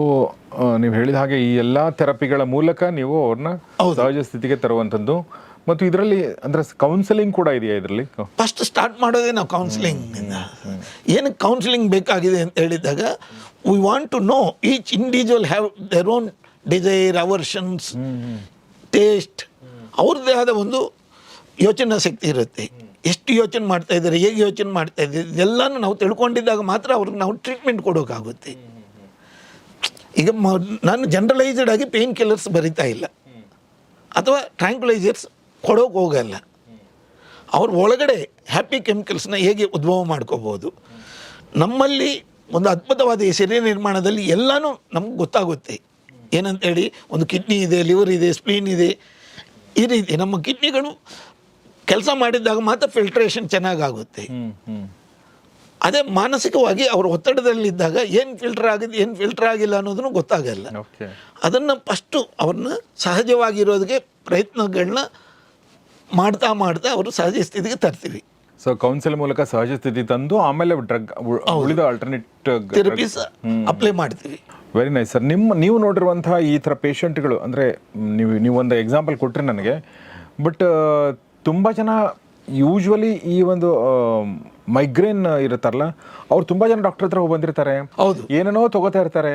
ನೀವು ಹೇಳಿದ ಹಾಗೆ ಈ ಎಲ್ಲ ಥೆರಪಿಗಳ ಮೂಲಕ ನೀವು ಅವ್ರನ್ನ. ಸಹಜ ಸ್ಥಿತಿಗೆ ತರುವಂಥದ್ದು. ಮತ್ತು ಇದರಲ್ಲಿ ಅಂದ್ರೆ ಕೌನ್ಸಿಲಿಂಗ್ ಕೂಡ ಇದೆಯಾ ಇದರಲ್ಲಿ? ಫಸ್ಟ್ ಸ್ಟಾರ್ಟ್ ಮಾಡೋದೇ ನಾವು ಕೌನ್ಸಿಲಿಂಗಿಂದ ಏನಕ್ಕೆ ಕೌನ್ಸಿಲಿಂಗ್ ಬೇಕಾಗಿದೆ ಅಂತ ಹೇಳಿದಾಗ we want to know each individual have their own desire aversions taste ಅವ್ರದ್ದೇ ಆದ ಒಂದು ಯೋಚನಾ ಶಕ್ತಿ ಇರುತ್ತೆ. ಎಷ್ಟು ಯೋಚನೆ ಮಾಡ್ತಾ ಇದ್ದಾರೆ, ಹೇಗೆ ಯೋಚನೆ ಮಾಡ್ತಾ ಇದ್ದಾರೆ, ಇದೆಲ್ಲನೂ ನಾವು ತಿಳ್ಕೊಂಡಿದ್ದಾಗ ಮಾತ್ರ ಅವ್ರಿಗೆ ನಾವು ಟ್ರೀಟ್ಮೆಂಟ್ ಕೊಡೋಕ್ಕಾಗುತ್ತೆ ಈಗ ನಾನು ಜನರಲೈಸ್ಡ್ ಆಗಿ ಪೇನ್ ಕಿಲ್ಲರ್ಸ್ ಬರಿತಾ ಇಲ್ಲ. ಅಥವಾ ಟ್ರ್ಯಾಂಕ್ಯುಲೈಸರ್ಸ್ ಕೊಡೋಕೆ ಹೋಗಲ್ಲ. ಅವ್ರ ಒಳಗಡೆ ಹ್ಯಾಪಿ ಕೆಮಿಕಲ್ಸ್ನ ಹೇಗೆ ಉದ್ಭವ ಮಾಡ್ಕೋಬೋದು? ನಮ್ಮಲ್ಲಿ ಒಂದು ಅದ್ಭುತವಾದ ಈ ಶರೀರ ನಿರ್ಮಾಣದಲ್ಲಿ ಎಲ್ಲನೂ ನಮ್ಗೆ ಗೊತ್ತಾಗುತ್ತೆ. ಏನಂತೇಳಿ ಒಂದು ಕಿಡ್ನಿ ಇದೆ ಲಿವರ್ ಇದೆ ಸ್ಪ್ಲೀನ್ ಇದೆ. ಈ ರೀತಿ ನಮ್ಮ ಕಿಡ್ನಿಗಳು ಕೆಲಸ ಮಾಡಿದಾಗ ಮಾತ್ರ ಫಿಲ್ಟ್ರೇಷನ್ ಚೆನ್ನಾಗಾಗುತ್ತೆ. ಅದೇ ಮಾನಸಿಕವಾಗಿ ಅವ್ರ ಒತ್ತಡದಲ್ಲಿದ್ದಾಗ ಏನು ಫಿಲ್ಟರ್ ಆಗಿದೆ ಏನು ಫಿಲ್ಟರ್ ಆಗಿಲ್ಲ ಅನ್ನೋದನ್ನು ಗೊತ್ತಾಗಲ್ಲ. ಅದನ್ನು ಫಸ್ಟು ಅವ್ರನ್ನ ಸಹಜವಾಗಿರೋದಕ್ಕೆ ಪ್ರಯತ್ನಗಳನ್ನ ಮಾಡ್ತಾ ಮಾಡ್ತಾ ಅವರು ಸಹಜ ಸ್ಥಿತಿಗೆ ತರ್ತೀವಿ. ಸೊ ಕೌನ್ಸಿಲ್ ಮೂಲಕ ಸಹಜ ಸ್ಥಿತಿ ತಂದು ಆಮೇಲೆ ಡ್ರಗ್ ಉಳಿದ ಆಲ್ಟರ್ನೇಟ್ ಥೆರಪೀಸ್ ಅಪ್ಲೈ ಮಾಡ್ತೀವಿ. ವೆರಿ ನೈಸ್ ಸರ್ ನಿಮ್ಮ ನೀವು ನೋಡಿರುವಂತಹ ಈ ಥರ ಪೇಷಂಟ್ಗಳು ಅಂದರೆ ನೀವು ನೀವೊಂದು ಎಕ್ಸಾಂಪಲ್ ಕೊಟ್ಟರೆ ನನಗೆ ಬಟ್ ತುಂಬ ಜನ ಯೂಶ್ವಲಿ ಈ ಒಂದು ಮೈಗ್ರೇನ್ ಇರುತ್ತಾರಲ್ಲ ಅವ್ರು ತುಂಬ ಜನ ಡಾಕ್ಟರ್ ಹತ್ರ ಹೋಗಿ ಬಂದಿರ್ತಾರೆ. ಹೌದು. ಏನೇನೋ ತಗೋತಾ ಇರ್ತಾರೆ.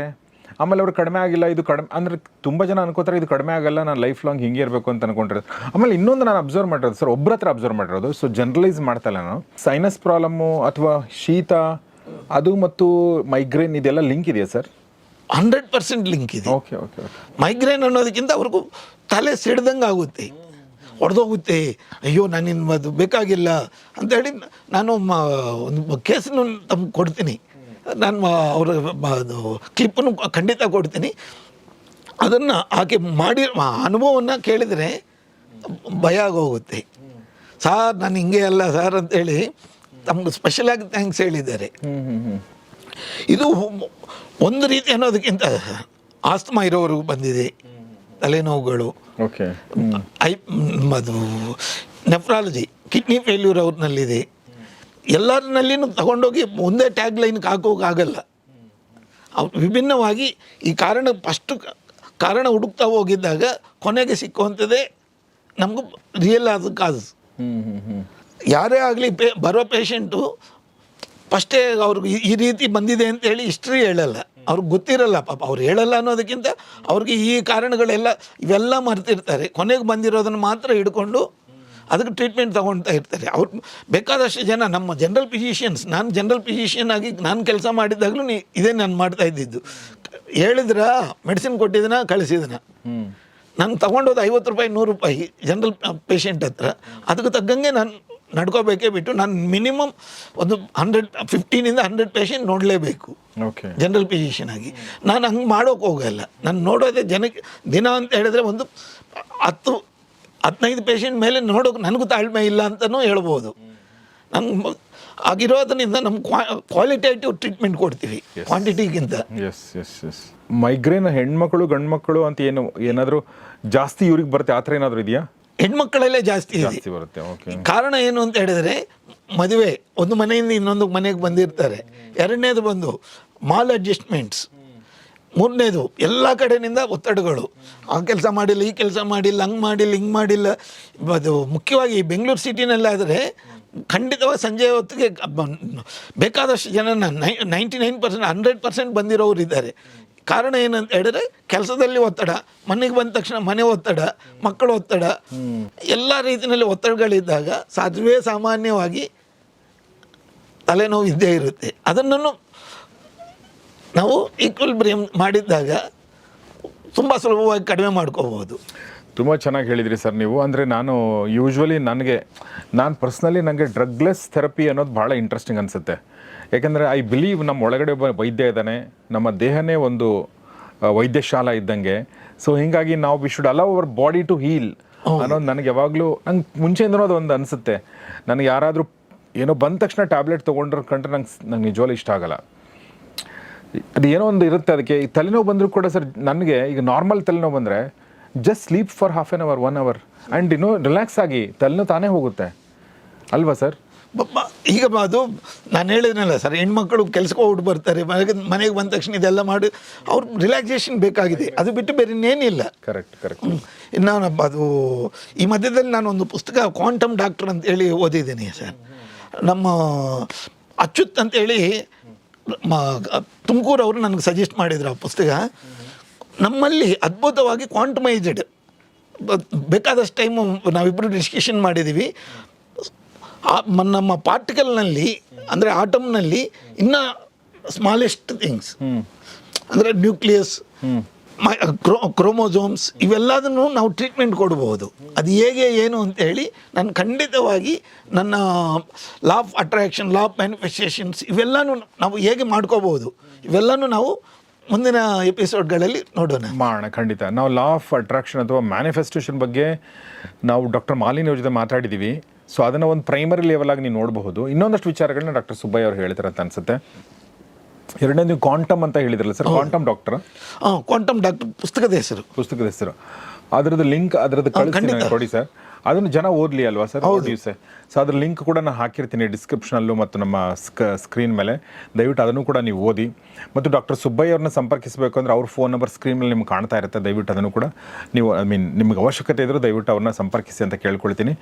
ಆಮೇಲೆ ಅವ್ರು ಕಡಿಮೆ ಆಗಿಲ್ಲ ಇದು ಕಡಿಮೆ ಅಂದರೆ ತುಂಬ ಜನ ಅನ್ಕೋತಾರೆ ಇದು ಕಡಿಮೆ ಆಗಲ್ಲ ನಾನು ಲೈಫ್ ಲಾಂಗ್ ಹಿಂಗೆ ಇರಬೇಕು ಅಂತ ಅನ್ಕೊಂಡಿರೋದು. ಆಮೇಲೆ ಇನ್ನೊಂದು ನಾನು ಅಬ್ಸರ್ವ್ ಮಾಡಿರೋದು ಸರ್ ಒಬ್ಬರ ಹತ್ರ ಅಬ್ಸರ್ವ್ ಮಾಡಿರೋದು ಸೊ ಜನರಲೈಸ್ ಮಾಡ್ತಲ್ಲ ನಾನು. ಸೈನಸ್ ಪ್ರಾಬ್ಲಮ್ಮು ಅಥವಾ ಶೀತ ಅದು ಮತ್ತು ಮೈಗ್ರೇನ್ ಇದೆಲ್ಲ ಲಿಂಕ್ ಇದೆಯಾ ಸರ್ ಹಂಡ್ರೆಡ್ ಪರ್ಸೆಂಟ್ ಲಿಂಕ್ ಇದೆ. ಓಕೆ ಓಕೆ ಮೈಗ್ರೇನ್ ಅನ್ನೋದಕ್ಕಿಂತ ಅವ್ರಿಗೂ ತಲೆ ಸಿಡ್ದಂಗೆ ಆಗುತ್ತೆ ಹೊಡೆದೋಗುತ್ತೆ ಅಯ್ಯೋ ಅದು ಬೇಕಾಗಿಲ್ಲ ಅಂತೇಳಿ ನಾನು ಮ ಒಂದು ಕೇಸನ್ನು ತಮ್ಗೆ ಕೊಡ್ತೀನಿ. ನಾನು ಅವರ ಅದು ಕ್ಲಿಪ್ಪನ್ನು ಖಂಡಿತ ಕೊಡ್ತೀನಿ. ಅದನ್ನು ಆಕೆ ಮಾಡಿ ಅನುಭವವನ್ನು ಕೇಳಿದರೆ ಭಯ ಆಗೋಗುತ್ತೆ. ಸಾರ್ ನಾನು ಹಿಂಗೆ ಅಲ್ಲ ಸರ್ ಅಂತೇಳಿ ತಮ್ಗೆ ಸ್ಪೆಷಲಾಗಿ ಥ್ಯಾಂಕ್ಸ್ ಹೇಳಿದ್ದಾರೆ. ಇದು ಒಂದು ರೀತಿ ಅನ್ನೋದಕ್ಕಿಂತ ಆಸ್ತಮಾ ಇರೋವ್ರಿಗೂ ಬಂದಿದೆ. ತಲೆನೋವುಗಳು. ಓಕೆ ಐ ಅದು ನೆಫ್ರಾಲಜಿ ಕಿಡ್ನಿ ಫೇಲ್ಯೂರ್ ಅವ್ರನ್ನಲ್ಲಿದೆ ಎಲ್ಲರನ್ನಲ್ಲಿನೂ ತಗೊಂಡೋಗಿ ಒಂದೇ ಟ್ಯಾಗ್ ಲೈನ್ಗೆ ಹಾಕೋಕ್ಕಾಗಲ್ಲ ವಿಭಿನ್ನವಾಗಿ ಈ ಕಾರಣ ಫಸ್ಟು ಕಾರಣ ಹುಡುಕ್ತಾ ಹೋಗಿದ್ದಾಗ ಕೊನೆಗೆ ಸಿಕ್ಕುವಂಥದ್ದೇ ನಮಗೂ ರಿಯಲ್ ಆದ ಕಾಸ್. ಯಾರೇ ಆಗಲಿ ಪೇ ಬರೋ ಪೇಷಂಟು ಫಸ್ಟೇ ಅವ್ರಿಗೆ ಈ- ಈ ರೀತಿ ಬಂದಿದೆ ಅಂತ ಹೇಳಿ ಹಿಸ್ಟ್ರಿ ಹೇಳಲ್ಲ. ಅವ್ರಿಗೆ ಗೊತ್ತಿರಲ್ಲ ಪಾಪ ಅವ್ರು ಹೇಳಲ್ಲ ಅನ್ನೋದಕ್ಕಿಂತ ಅವ್ರಿಗೆ ಈ ಕಾರಣಗಳೆಲ್ಲ ಇವೆಲ್ಲ ಮರೆತಿರ್ತಾರೆ. ಕೊನೆಗೆ ಬಂದಿರೋದನ್ನು ಮಾತ್ರ ಹಿಡ್ಕೊಂಡು ಅದಕ್ಕೆ ಟ್ರೀಟ್ಮೆಂಟ್ ತೊಗೊಳ್ತಾ ಇರ್ತಾರೆ. ಅವ್ರು ಬೇಕಾದಷ್ಟು ಜನ ನಮ್ಮ ಜನರಲ್ ಫಿಸಿಷಿಯನ್ಸ್ ನಾನು ಜನರಲ್ ಫಿಸಿಷಿಯನ್ ಆಗಿ ನಾನು ಕೆಲಸ ಮಾಡಿದಾಗಲೂ ನೀ ಇದೇ ನಾನು ಮಾಡ್ತಾ ಇದ್ದಿದ್ದು. ಹೇಳಿದ್ರ ಮೆಡಿಸಿನ್ ಕೊಟ್ಟಿದ್ದನ ಕಳಿಸಿದನ. ನಾನು ನಂಗೆ ತೊಗೊಂಡೋದು ಐವತ್ತು ರೂಪಾಯಿ ನೂರು ರೂಪಾಯಿ ಜನರಲ್ ಪೇಷಂಟ್ ಹತ್ರ. ಅದಕ್ಕೆ ತಕ್ಕಂಗೆ ನಾನು ನಡ್ಕೋಬೇಕೇ ಬಿಟ್ಟು ನಾನು ಮಿನಿಮಮ್ ಒಂದು ಹಂಡ್ರೆಡ್ ಫಿಫ್ಟೀನಿಂದ ಹಂಡ್ರೆಡ್ ಪೇಷಂಟ್ ನೋಡಲೇಬೇಕು. ಓಕೆ ಜನರಲ್ ಫಿಸಿಷಿಯನ್ ಆಗಿ. ನಾನು ಹಂಗೆ ಮಾಡೋಕೆ ಹೋಗಲ್ಲ. ನಾನು ನೋಡೋದೇ ಜನಕ್ಕೆ ದಿನ ಅಂತ ಹೇಳಿದ್ರೆ ಒಂದು ಹತ್ತು ಹದಿನೈದು ಪೇಷೆಂಟ್ ಮೇಲೆ ನೋಡೋಕೆ ನನಗೂ ತಾಳ್ಮೆ ಇಲ್ಲ ಅಂತಲೂ ಹೇಳ್ಬೋದು. ನಮ್ಮ ಆಗಿರೋದ್ರಿಂದ ನಮ್ಮ ಕ್ವಾಲಿಟೇಟಿವ್ ಟ್ರೀಟ್ಮೆಂಟ್ ಕೊಡ್ತೀವಿ ಕ್ವಾಂಟಿಟಿಗಿಂತ ಎಸ್ ಎಸ್ ಎಸ್ ಮೈಗ್ರೇನ್ ಹೆಣ್ಮಕ್ಳು ಗಂಡ್ಮಕ್ಳು ಅಂತ ಏನು ಏನಾದರೂ ಜಾಸ್ತಿ ಇವ್ರಿಗೆ ಬರುತ್ತೆ ಆ ಥರ ಏನಾದರೂ ಇದೆಯಾ? ಹೆಣ್ಮಕ್ಕಳಲ್ಲೇ ಜಾಸ್ತಿ ಇದೆ. ಜಾಸ್ತಿ ಬರುತ್ತೆ ಓಕೆ ಕಾರಣ ಏನು ಅಂತ ಹೇಳಿದ್ರೆ ಮದುವೆ ಒಂದು ಮನೆಯಿಂದ ಇನ್ನೊಂದು ಮನೆಗೆ ಬಂದಿರ್ತಾರೆ. ಎರಡನೇದು ಬಂದು ಮಾಲ್ ಅಡ್ಜಸ್ಟ್ಮೆಂಟ್ಸ್ ಮೂರನೇದು, ಎಲ್ಲ ಕಡೆಯಿಂದ ಒತ್ತಡಗಳು. ಆ ಕೆಲಸ ಮಾಡಿಲ್ಲ, ಈ ಕೆಲಸ ಮಾಡಿಲ್ಲ, ಹಂಗೆ ಮಾಡಿಲ್ಲ, ಹಿಂಗೆ ಮಾಡಿಲ್ಲ. ಅದು ಮುಖ್ಯವಾಗಿ ಬೆಂಗಳೂರು ಸಿಟಿನಲ್ಲಾದರೆ ಖಂಡಿತವಾಗಿ ಸಂಜೆ ಹೊತ್ತಿಗೆ ಬೇಕಾದಷ್ಟು ಜನ ನೈ, ninety nine percent, hundred percent ಬಂದಿರೋರು ಇದ್ದಾರೆ. ಕಾರಣ ಏನಂತ ಹೇಳಿದ್ರೆ ಕೆಲಸದಲ್ಲಿ ಒತ್ತಡ, ಮನೆಗೆ ಬಂದ ತಕ್ಷಣ ಮನೆ ಒತ್ತಡ, ಮಕ್ಕಳ ಒತ್ತಡ, ಎಲ್ಲ ರೀತಿಯಲ್ಲಿ ಒತ್ತಡಗಳಿದ್ದಾಗ ಸಾಧ್ಯವೇ ಸಾಮಾನ್ಯವಾಗಿ ತಲೆನೋವು ಇದ್ದೇ ಇರುತ್ತೆ. ಅದನ್ನು ನಾವು ಈಕ್ವಲ್ಬ್ರಿಯಮ್ ಮಾಡಿದ್ದಾಗ ತುಂಬ ಸುಲಭವಾಗಿ ಕಡಿಮೆ ಮಾಡ್ಕೋಬೋದು ತುಂಬ ಚೆನ್ನಾಗಿ ಹೇಳಿದ್ರಿ ಸರ್ ನೀವು. ಅಂದರೆ ನಾನು ಯೂಶ್ವಲಿ ನನಗೆ ನಾನು ಪರ್ಸ್ನಲಿ ನನಗೆ ಡ್ರಗ್ಲೆಸ್ ಥೆರಪಿ ಅನ್ನೋದು ಭಾಳ ಇಂಟ್ರೆಸ್ಟಿಂಗ್ ಅನಿಸುತ್ತೆ. ಯಾಕೆಂದರೆ ಐ ಬಿಲೀವ್ ನಮ್ಮ ಒಳಗಡೆ ಒಬ್ಬ ವೈದ್ಯ ಇದ್ದಾನೆ ನಮ್ಮ ದೇಹನೇ ಒಂದು ವೈದ್ಯಶಾಲ ಇದ್ದಂಗೆ. ಸೊ ಹೀಗಾಗಿ ನಾವು we should allow our body to heal ಅನ್ನೋದು ನನಗೆ ಯಾವಾಗಲೂ ನಂಗೆ ಮುಂಚೆಯಿಂದನೂ ಅದು ಒಂದು ಅನಿಸುತ್ತೆ. ನನಗೆ ಯಾರಾದರೂ ಏನೋ ಬಂದ ತಕ್ಷಣ ಟ್ಯಾಬ್ಲೆಟ್ ತೊಗೊಂಡ್ರೆ ಕಂಡ್ರೆ ನಂಗೆ ನಂಗೆ ನಿಜವಾಗ್ಲೂ ಇಷ್ಟ ಆಗಲ್ಲ. ಅದು ಏನೋ ಒಂದು ಇರುತ್ತೆ ಅದಕ್ಕೆ. ಈ ತಲೆನೋವು ಬಂದರೂ ಕೂಡ ಸರ್ ನನಗೆ ಈಗ ನಾರ್ಮಲ್ ತಲೆನೋವು ಬಂದರೆ just sleep for half an hour one hour and ಇನ್ನೂ ರಿಲ್ಯಾಕ್ಸ್ ಆಗಿ ತಲೆನೋವು ತಾನೇ ಹೋಗುತ್ತೆ. ಅಲ್ವಾ ಸರ್? ಈಗ ಅದು ನಾನು ಹೇಳಿದ್ನಲ್ಲ ಸರ್ ಹೆಣ್ಮಕ್ಳು ಕೆಲಸಕ್ಕೆ ಹೋಗ್ಬಿಟ್ಟು ಬರ್ತಾರೆ ಮನೆಗೆ ಮನೆಗೆ ಬಂದ ತಕ್ಷಣ ಇದೆಲ್ಲ ಮಾಡಿ ಅವ್ರು ರಿಲ್ಯಾಕ್ಸೇಷನ್ ಬೇಕಾಗಿದೆ. ಅದು ಬಿಟ್ಟು ಬೇರೆ ಇನ್ನೇನಿಲ್ಲ ಕರೆಕ್ಟ್ ಕರೆಕ್ಟ್ ಇನ್ನು ನಾನು ಅದು ಈ ಮಧ್ಯದಲ್ಲಿ ನಾನು ಒಂದು ಪುಸ್ತಕ ಕ್ವಾಂಟಮ್ ಡಾಕ್ಟರ್ ಅಂತ ಹೇಳಿ ಓದಿದ್ದೀನಿ ಸರ್. ನಮ್ಮ ಅಚ್ಯುತ್ ಅಂತೇಳಿ ತುಮಕೂರು ಅವರು ನನಗೆ ಸಜೆಸ್ಟ್ ಮಾಡಿದ್ರು ಆ ಪುಸ್ತಕ. ನಮ್ಮಲ್ಲಿ ಅದ್ಭುತವಾಗಿ ಕ್ವಾಂಟಮೈಸ್ಡ್ ಬೇಕಾದಷ್ಟು ಟೈಮು ನಾವಿಬ್ಬರು ಡಿಸ್ಕಷನ್ ಮಾಡಿದ್ದೀವಿ ಆ ನಮ್ಮ ಪಾರ್ಟಿಕಲ್ನಲ್ಲಿ ಅಂದರೆ ಆಟಮ್ನಲ್ಲಿ ಇನ್ನೂ ಸ್ಮಾಲೆಸ್ಟ್ ಥಿಂಗ್ಸ್ ಅಂದರೆ ನ್ಯೂಕ್ಲಿಯಸ್ ಕ್ರೋಮೋಸೋಮ್ಸ್ ಇವೆಲ್ಲದನ್ನು ನಾವು ಟ್ರೀಟ್ಮೆಂಟ್ ಕೊಡಬಹುದು ಅದು ಹೇಗೆ ಏನು ಅಂತ ಹೇಳಿ ನಾನು ಖಂಡಿತವಾಗಿ ನನ್ನ law of attraction, law of manifestations ಇವೆಲ್ಲನೂ ನಾವು ಹೇಗೆ ಮಾಡ್ಕೋಬಹುದು ಇವೆಲ್ಲನೂ ನಾವು ಮುಂದಿನ ಎಪಿಸೋಡ್ಗಳಲ್ಲಿ ನೋಡೋಣ. ಮಾಡೋಣ, ಖಂಡಿತ. ನಾವು ಲಾ ಆಫ್ ಅಟ್ರಾಕ್ಷನ್ ಅಥವಾ ಮ್ಯಾನಿಫೆಸ್ಟೇಷನ್ ಬಗ್ಗೆ ನಾವು ಡಾಕ್ಟರ್ ಮಾಲಿನಿ ಅವ್ರ ಜೊತೆ ಮಾತಾಡಿದ್ದೀವಿ ಸೊ ಅದನ್ನು ಒಂದು ಪ್ರೈಮರಿ ಲೆವೆಲ್ ಆಗಿ ನೀವು ನೋಡಬಹುದು. ಇನ್ನೊಂದಷ್ಟು ವಿಚಾರಗಳನ್ನ ಡಾಕ್ಟರ್ ಸುಬ್ಬಯ್ಯ ಅವರು ಹೇಳ್ತಾರೆ ಅಂತ ಅನ್ಸುತ್ತೆ. ಎರಡನೇ ನೀವು ಕ್ವಾಂಟಮ್ ಅಂತ ಹೇಳಿದ್ರಲ್ಲ ಸರ್ ಕ್ವಾಂಟಮ್ ಡಾಕ್ಟರ್? ಹಾಂ ಕ್ವಾಂಟಮ್ ಡಾಕ್ಟರ್ ಪುಸ್ತಕದ ಹೆಸರು. ಪುಸ್ತಕದ ಹೆಸರು. ಅದರದ್ದು ಲಿಂಕ್ ಅದರದ್ದು ಕಳಿಸಿ ಕೊಡಿ ಸರ್. ಅದನ್ನು ಜನ ಓದಲಿ ಅಲ್ವಾ ಸರ್? ದಿವಸ ಸೊ ಅದ್ರ ಲಿಂಕ್ ಕೂಡ ನಾನು ಹಾಕಿರ್ತೀನಿ ಡಿಸ್ಕ್ರಿಪ್ಷನಲ್ಲೂ ಮತ್ತು ನಮ್ಮ ಸ್ಕ ಸ್ಕ್ರೀನ್ ಮೇಲೆ. ದಯವಿಟ್ಟು ಅದನ್ನು ಕೂಡ ನೀವು ಓದಿ. ಮತ್ತು ಡಾಕ್ಟರ್ ಸುಬ್ಬಯ್ಯ ಅವ್ರನ್ನ ಸಂಪರ್ಕಿಸಬೇಕು ಅಂದರೆ ಅವ್ರ ಫೋನ್ ನಂಬರ್ ಸ್ಕ್ರೀನ್ ಮೇಲೆ ನಿಮ್ಗೆ ಕಾಣ್ತಾ ಇರುತ್ತೆ. ದಯವಿಟ್ಟು ಅದನ್ನು ಕೂಡ ನೀವು ಐ ಮೀನ್ ನಿಮ್ಗೆ ಅವಶ್ಯಕತೆ ಇದ್ದರೂ ದಯವಿಟ್ಟು ಅವ್ರನ್ನ ಸಂಪರ್ಕಿಸಿ ಅಂತ ಕೇಳ್ಕೊಳ್ತೀನಿ.